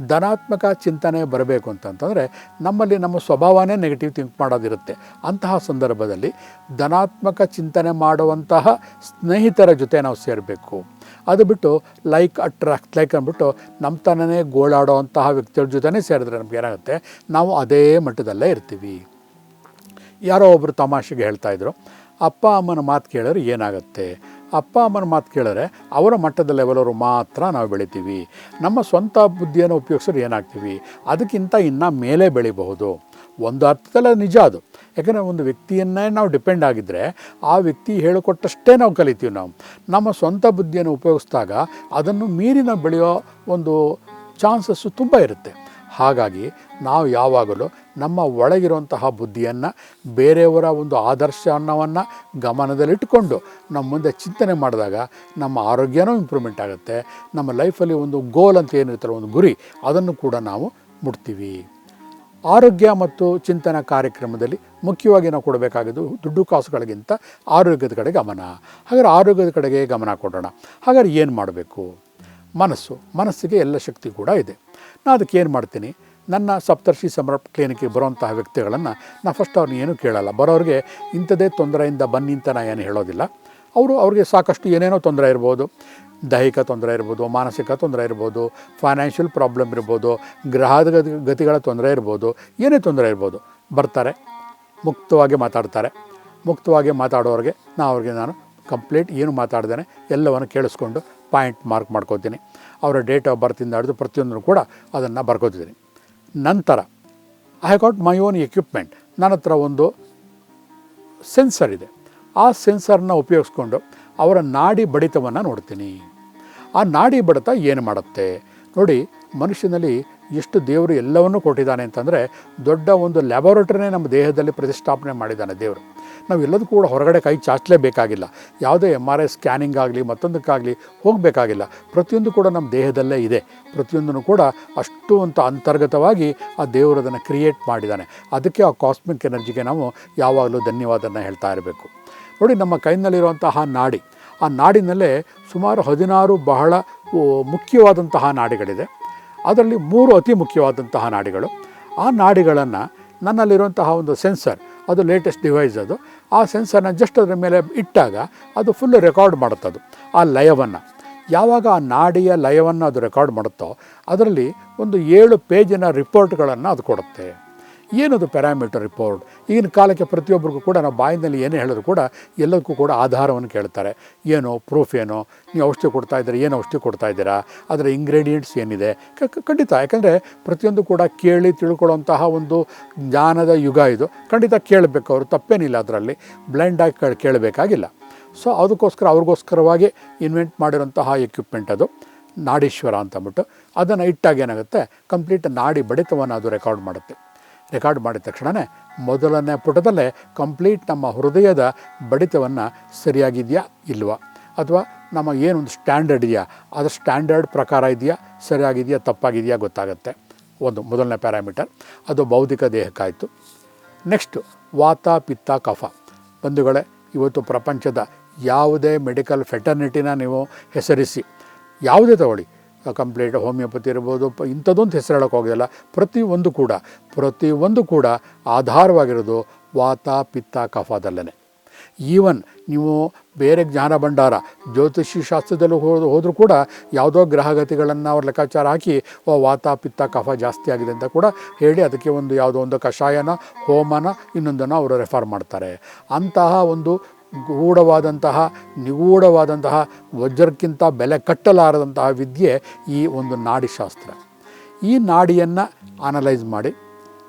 ಧನಾತ್ಮಕ ಚಿಂತನೆ ಬರಬೇಕು ಅಂತಂತಂದರೆ ನಮ್ಮಲ್ಲಿ ನಮ್ಮ ಸ್ವಭಾವನೇ ನೆಗೆಟಿವ್ ಥಿಂಕ್ ಮಾಡೋದಿರುತ್ತೆ. ಅಂತಹ ಸಂದರ್ಭದಲ್ಲಿ ಧನಾತ್ಮಕ ಚಿಂತನೆ ಮಾಡುವಂತಹ ಸ್ನೇಹಿತರ ಜೊತೆ ನಾವು ಸೇರಬೇಕು. ಅದು ಬಿಟ್ಟು ಲೈಕ್ ಅಟ್ರಾಕ್ಟ್ ಲೈಕ್ ಅಂದ್ಬಿಟ್ಟು ನಮ್ಮ ತನೇ ಗೋಳಾಡೋವಂತಹ ವ್ಯಕ್ತಿಗಳ ಜೊತೆನೇ ಸೇರಿದ್ರೆ ನಮ್ಗೆ ಏನಾಗುತ್ತೆ? ನಾವು ಅದೇ ಮಟ್ಟದಲ್ಲೇ ಇರ್ತೀವಿ. ಯಾರೋ ಒಬ್ಬರು ತಮಾಷೆಗೆ ಹೇಳ್ತಾ ಇದ್ರು, ಅಪ್ಪ, ಅಮ್ಮನ ಮಾತು ಕೇಳಿದ್ರೆ ಏನಾಗುತ್ತೆ? ಅಪ್ಪ ಅಮ್ಮನ ಮಾತು ಕೇಳಿದ್ರೆ ಅವರ ಮಟ್ಟದ ಲೆವೆಲವರು ಮಾತ್ರ ನಾವು ಬೆಳಿತೀವಿ. ನಮ್ಮ ಸ್ವಂತ ಬುದ್ಧಿಯನ್ನು ಉಪಯೋಗಿಸಿದ್ರೆ ಏನಾಗ್ತೀವಿ? ಅದಕ್ಕಿಂತ ಇನ್ನೂ ಮೇಲೆ ಬೆಳಿಬಹುದು. ಒಂದು ಅರ್ಥದಲ್ಲಿ ನಿಜ ಅದು. ಯಾಕಂದರೆ ಒಂದು ವ್ಯಕ್ತಿಯನ್ನೇ ನಾವು ಡಿಪೆಂಡ್ ಆಗಿದ್ದರೆ ಆ ವ್ಯಕ್ತಿ ಹೇಳಿಕೊಟ್ಟಷ್ಟೇ ನಾವು ಕಲಿತೀವಿ ನಾವು. ನಮ್ಮ ಸ್ವಂತ ಬುದ್ಧಿಯನ್ನು ಉಪಯೋಗಿಸಿದಾಗ ಅದನ್ನು ಮೀರಿ ನಾವು ಬೆಳೆಯೋ ಒಂದು ಚಾನ್ಸಸ್ಸು ತುಂಬ ಇರುತ್ತೆ. ಹಾಗಾಗಿ ನಾವು ಯಾವಾಗಲೂ ನಮ್ಮ ಒಳಗಿರುವಂತಹ ಬುದ್ಧಿಯನ್ನು, ಬೇರೆಯವರ ಒಂದು ಆದರ್ಶವನ್ನು ಗಮನದಲ್ಲಿಟ್ಟುಕೊಂಡು ನಮ್ಮ ಮುಂದೆ ಚಿಂತನೆ ಮಾಡಿದಾಗ ನಮ್ಮ ಆರೋಗ್ಯನೂ ಇಂಪ್ರೂವ್ಮೆಂಟ್ ಆಗುತ್ತೆ. ನಮ್ಮ ಲೈಫಲ್ಲಿ ಒಂದು ಗೋಲ್ ಅಂತ ಏನಿರ್ತಾರೆ ಒಂದು ಗುರಿ, ಅದನ್ನು ಕೂಡ ನಾವು ಮುಟ್ತೀವಿ. ಆರೋಗ್ಯ ಮತ್ತು ಚಿಂತನ ಕಾರ್ಯಕ್ರಮದಲ್ಲಿ ಮುಖ್ಯವಾಗಿ ನಾವು ಕೊಡಬೇಕಾಗಿದ್ದು ದುಡ್ಡು ಕಾಸುಗಳಿಗಿಂತ ಆರೋಗ್ಯದ ಕಡೆ ಗಮನ. ಹಾಗಾದ್ರೆ ಆರೋಗ್ಯದ ಕಡೆಗೆ ಗಮನ ಕೊಡೋಣ. ಹಾಗಾದ್ರೆ ಏನು ಮಾಡಬೇಕು? ಮನಸ್ಸು, ಮನಸ್ಸಿಗೆ ಎಲ್ಲ ಶಕ್ತಿ ಕೂಡ ಇದೆ. ನಾನು ಅದಕ್ಕೆ ಏನು ಮಾಡ್ತೀನಿ? ನನ್ನ ಸಪ್ತರ್ಷಿ ಸಮರ ಕ್ಲಿನಿಕ್ಗೆ ಬರುವಂತಹ ವ್ಯಕ್ತಿಗಳನ್ನು ನಾನು ಫಸ್ಟ್ ಅವ್ರನ್ನ ಏನೂ ಕೇಳಲ್ಲ. ಬರೋರಿಗೆ ಇಂಥದ್ದೇ ತೊಂದರೆಯಿಂದ ಬನ್ನಿ ಅಂತ ನಾನು ಏನು ಹೇಳೋದಿಲ್ಲ. ಅವರು ಅವ್ರಿಗೆ ಸಾಕಷ್ಟು ಏನೇನೋ ತೊಂದರೆ ಇರ್ಬೋದು. ದೈಹಿಕ ತೊಂದರೆ ಇರ್ಬೋದು, ಮಾನಸಿಕ ತೊಂದರೆ ಇರ್ಬೋದು ಫೈನಾನ್ಷಿಯಲ್ ಪ್ರಾಬ್ಲಮ್ ಇರ್ಬೋದು, ಗ್ರಹದ ಗತಿ, ಗತಿಗಳ ತೊಂದರೆ ಇರ್ಬೋದು, ಏನೇ ತೊಂದರೆ ಇರ್ಬೋದು. ಬರ್ತಾರೆ, ಮುಕ್ತವಾಗಿ ಮಾತಾಡ್ತಾರೆ. ಮುಕ್ತವಾಗಿ ಮಾತಾಡೋರಿಗೆ ನಾನು ಅವ್ರಿಗೆ ನಾನು ಕಂಪ್ಲೀಟ್ ಏನು ಮಾತಾಡ್ದೇನೆ ಎಲ್ಲವನ್ನು ಕೇಳಿಸ್ಕೊಂಡು ಪಾಯಿಂಟ್ ಮಾರ್ಕ್ ಮಾಡ್ಕೋತೀನಿ. ಅವರ ಡೇಟ್ ಆಫ್ ಬರ್ತಿಂದ ಹಿಡಿದು ಪ್ರತಿಯೊಂದನ್ನು ಕೂಡ ಅದನ್ನು ಬರ್ಕೋತಿದ್ದೀನಿ. ನಂತರ I have got my own equipment ನನ್ನ ಹತ್ರ ಒಂದು ಸೆನ್ಸರ್ ಇದೆ. ಆ ಸೆನ್ಸರ್ನ ಉಪಯೋಗಿಸ್ಕೊಂಡು ಅವರ ನಾಡಿ ಬಡಿತವನ್ನು ನೋಡ್ತೀನಿ. ಆ ನಾಡಿ ಬಡಿತ ಏನು ಮಾಡುತ್ತೆ? ನೋಡಿ, ಮನುಷ್ಯನಲ್ಲಿ ಎಷ್ಟು ದೇವರು ಎಲ್ಲವನ್ನೂ ಕೊಟ್ಟಿದ್ದಾನೆ ಅಂತಂದರೆ ದೊಡ್ಡ ಒಂದು ಲ್ಯಾಬೊರೇಟರಿನೇ ನಮ್ಮ ದೇಹದಲ್ಲಿ ಪ್ರತಿಷ್ಠಾಪನೆ ಮಾಡಿದ್ದಾನೆ ದೇವರು. ನಾವು ಎಲ್ಲದೂ ಕೂಡ ಹೊರಗಡೆ ಕೈ ಚಾಚಲೇಬೇಕಾಗಿಲ್ಲ. ಯಾವುದೇ ಎಂ ಆರ್ ಐ ಸ್ಕ್ಯಾನಿಂಗ್ ಆಗಲಿ ಮತ್ತೊಂದಕ್ಕಾಗಲಿ ಹೋಗಬೇಕಾಗಿಲ್ಲ. ಪ್ರತಿಯೊಂದು ಕೂಡ ನಮ್ಮ ದೇಹದಲ್ಲೇ ಇದೆ. ಪ್ರತಿಯೊಂದನ್ನು ಕೂಡ ಅಷ್ಟು ಅಂತ ಅಂತರ್ಗತವಾಗಿ ಆ ದೇವರು ಅದನ್ನು ಕ್ರಿಯೇಟ್ ಮಾಡಿದ್ದಾನೆ. ಅದಕ್ಕೆ ಆ ಕಾಸ್ಮಿಕ್ ಎನರ್ಜಿಗೆ ನಾವು ಯಾವಾಗಲೂ ಧನ್ಯವಾದನ ಹೇಳ್ತಾ ಇರಬೇಕು. ನೋಡಿ ನಮ್ಮ ಕೈನಲ್ಲಿರುವಂತಹ ನಾಡಿ. ಆ ನಾಡಿನಲ್ಲೇ ಸುಮಾರು ಹದಿನಾರು ಬಹಳ ಮುಖ್ಯವಾದಂತಹ ನಾಡಿಗಳಿದೆ. ಅದರಲ್ಲಿ ಮೂರು ಅತಿ ಮುಖ್ಯವಾದಂತಹ ನಾಡಿಗಳು. ಆ ನಾಡಿಗಳನ್ನು ನನ್ನಲ್ಲಿರುವಂತಹ ಒಂದು ಸೆನ್ಸರ್ ಅದು ಲೇಟೆಸ್ಟ್ ಡಿವೈಸ್ ಅದು. ಆ ಸೆನ್ಸರ್ನ ಜಸ್ಟ್ ಅದರ ಮೇಲೆ ಇಟ್ಟಾಗ ಅದು ಫುಲ್ ರೆಕಾರ್ಡ್ ಮಾಡುತ್ತದು ಆ ಲಯವನ್ನು. ಯಾವಾಗ ಆ ನಾಡಿಯ ಲಯವನ್ನು ಅದು ರೆಕಾರ್ಡ್ ಮಾಡುತ್ತೋ, ಅದರಲ್ಲಿ ಒಂದು ಏಳು ಪೇಜಿನ ರಿಪೋರ್ಟ್ಗಳನ್ನು ಅದು ಕೊಡುತ್ತೆ. ಏನದು ಪ್ಯಾರಾಮೀಟರ್ ರಿಪೋರ್ಟ್? ಈಗಿನ ಕಾಲಕ್ಕೆ ಪ್ರತಿಯೊಬ್ಬರಿಗೂ ಕೂಡ ನಾವು ಬಾಯಿನಲ್ಲಿ ಏನೇ ಹೇಳಿದ್ರು ಕೂಡ ಎಲ್ಲದಕ್ಕೂ ಕೂಡ ಆಧಾರವನ್ನು ಕೇಳ್ತಾರೆ. ಏನು ಪ್ರೂಫ್ ಏನೋ, ನೀವು ಔಷಧಿ ಕೊಡ್ತಾ ಇದ್ದೀರಾ, ಏನು ಔಷಧಿ ಕೊಡ್ತಾ ಇದ್ದೀರಾ, ಅದರ ಇಂಗ್ರೀಡಿಯೆಂಟ್ಸ್ ಏನಿದೆ? ಖಂಡಿತ, ಯಾಕಂದರೆ ಪ್ರತಿಯೊಂದು ಕೂಡ ಕೇಳಿ ತಿಳ್ಕೊಳ್ಳುವಂತಹ ಒಂದು ಜ್ಞಾನದ ಯುಗ ಇದು. ಖಂಡಿತ ಕೇಳಬೇಕು ಅವರು, ತಪ್ಪೇನಿಲ್ಲ ಅದರಲ್ಲಿ. ಬ್ಲೈಂಡಾಗಿ ಕೇಳಬೇಕಾಗಿಲ್ಲ. ಸೊ ಅದಕ್ಕೋಸ್ಕರ ಅವ್ರಿಗೋಸ್ಕರವಾಗಿ ಇನ್ವೆಂಟ್ ಮಾಡಿರೋಂತಹ ಎಕ್ವಿಪ್ಮೆಂಟ್ ಅದು. ನಾಡೀಶ್ವರ ಅಂತ ಅಂದ್ಬಿಟ್ಟು, ಅದನ್ನು ಇಟ್ಟಾಗ ಏನಾಗುತ್ತೆ? ಕಂಪ್ಲೀಟ್ ನಾಡಿ ಬಡಿತವನ್ನು ಅದು ರೆಕಾರ್ಡ್ ಮಾಡುತ್ತೆ. ರೆಕಾರ್ಡ್ ಮಾಡಿದ ತಕ್ಷಣವೇ ಮೊದಲನೇ ಪುಟದಲ್ಲೇ ಕಂಪ್ಲೀಟ್ ನಮ್ಮ ಹೃದಯದ ಬಡಿತವನ್ನು ಸರಿಯಾಗಿದೆಯಾ ಇಲ್ವಾ? ಅಥವಾ ನಮ್ಮ ಏನೊಂದು ಸ್ಟ್ಯಾಂಡರ್ಡ್ ಇದೆಯಾ? ಅದು ಸ್ಟ್ಯಾಂಡರ್ಡ್ ಪ್ರಕಾರ ಇದೆಯಾ? ಸರಿಯಾಗಿದೆಯಾ? ತಪ್ಪಾಗಿದೆಯಾ? ಗೊತ್ತಾಗುತ್ತೆ. ಒಂದು ಮೊದಲನೇ ಪ್ಯಾರಾಮೀಟರ್. ಅದು ಬೌದ್ಧಿಕ ದೇಹಕ್ಕಾಯಿತು. ನೆಕ್ಸ್ಟು, ವಾತ, ಪಿತ್ತ, ಕಫ. ಬಂಧುಗಳೇ, ಇವತ್ತು ಪ್ರಪಂಚದ ಯಾವುದೇ ಮೆಡಿಕಲ್ ಫೆಟರ್ನಿಟಿನ ನೀವು ಹೆಸರಿಸಿ, ಯಾವುದೇ ತಗೊಳ್ಳಿ. ಕಂಪ್ಲೀಟ್ ಹೋಮಿಯೋಪತಿ ಇರ್ಬೋದು ಇಂಥದ್ದೊಂದು ಹೆಸರು ಹೇಳೋಕೆ ಹೋಗೋದಿಲ್ಲ. ಪ್ರತಿಯೊಂದು ಕೂಡ ಪ್ರತಿಯೊಂದು ಕೂಡ ಆಧಾರವಾಗಿರೋದು ವಾತ, ಪಿತ್ತ ಕಫದಲ್ಲೇ ಈವನ್ ನೀವು ಬೇರೆ ಜ್ಞಾನ ಭಂಡಾರ, ಜ್ಯೋತಿಷಿ ಶಾಸ್ತ್ರದಲ್ಲೂ ಹೋದ ಹೋದರೂ ಕೂಡ ಯಾವುದೋ ಗ್ರಹಗತಿಗಳನ್ನು ಅವ್ರ ಲೆಕ್ಕಾಚಾರ ಹಾಕಿ, ಓ, ವಾತ, ಪಿತ್ತ, ಕಫ ಜಾಸ್ತಿ ಆಗಿದೆ ಅಂತ ಕೂಡ ಹೇಳಿ ಅದಕ್ಕೆ ಒಂದು ಯಾವುದೋ ಒಂದು ಕಷಾಯನ, ಹೋಮನ ಇನ್ನೊಂದನ್ನು ಅವರು ರೆಫರ್ ಮಾಡ್ತಾರೆ. ಅಂತಹ ಒಂದು ಗೂಢವಾದಂತಹ, ನಿಗೂಢವಾದಂತಹ, ವಜ್ರಕ್ಕಿಂತ ಬೆಲೆ ಕಟ್ಟಲಾರದಂತಹ ವಿದ್ಯೆ ಈ ಒಂದು ನಾಡಿಶಾಸ್ತ್ರ. ಈ ನಾಡಿಯನ್ನು ಅನಲೈಸ್ ಮಾಡಿ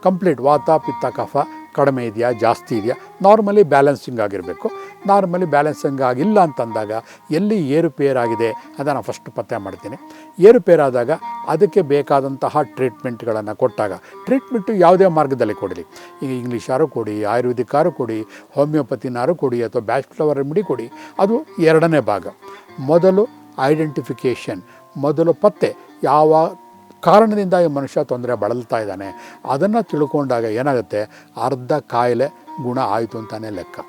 ಕಂಪ್ಲೀಟ್ ವಾತ ಪಿತ್ತ ಕಫ ಕಡಿಮೆ ಇದೆಯಾ, ಜಾಸ್ತಿ ಇದೆಯಾ? ನಾರ್ಮಲಿ ಬ್ಯಾಲೆನ್ಸಿಂಗ್ ಆಗಿರಬೇಕು. ನಾರ್ಮಲಿ ಬ್ಯಾಲೆನ್ಸಿಂಗ್ ಆಗಿಲ್ಲ ಅಂತಂದಾಗ ಎಲ್ಲಿ ಏರುಪೇರಾಗಿದೆ ಅದನ್ನು ಫಸ್ಟ್ ಪತ್ತೆ ಮಾಡ್ತೀನಿ. ಏರುಪೇರಾದಾಗ ಅದಕ್ಕೆ ಬೇಕಾದಂತಹ ಟ್ರೀಟ್ಮೆಂಟ್ಗಳನ್ನು ಕೊಟ್ಟಾಗ ಟ್ರೀಟ್ಮೆಂಟು ಯಾವುದೇ ಮಾರ್ಗದಲ್ಲಿ ಕೊಡಲಿ. ಈಗ ಇಂಗ್ಲೀಷಾರು ಕೊಡಿ ಆಯುರ್ವೇದಿಕ್ಕಾರು ಕೊಡಿ ಹೋಮಿಯೋಪತಿನಾರು ಕೊಡಿ ಅಥವಾ ಬ್ಯಾಚ್ಲವರ್ ರೆಮಿಡಿ ಕೊಡಿ, ಅದು ಎರಡನೇ ಭಾಗ. ಮೊದಲು ಐಡೆಂಟಿಫಿಕೇಷನ್ ಮೊದಲು ಪತ್ತೆ, ಯಾವ ಕಾರಣದಿಂದ ಈ ಮನುಷ್ಯ ತೊಂದರೆ ಬಳಲ್ತಾ ಇದ್ದಾನೆ. ಅದನ್ನು ತಿಳ್ಕೊಂಡಾಗ ಏನಾಗುತ್ತೆ? ಅರ್ಧ ಕಾಯಿಲೆ ಗುಣ ಆಯಿತು ಅಂತಾನೆ ಲೆಕ್ಕ.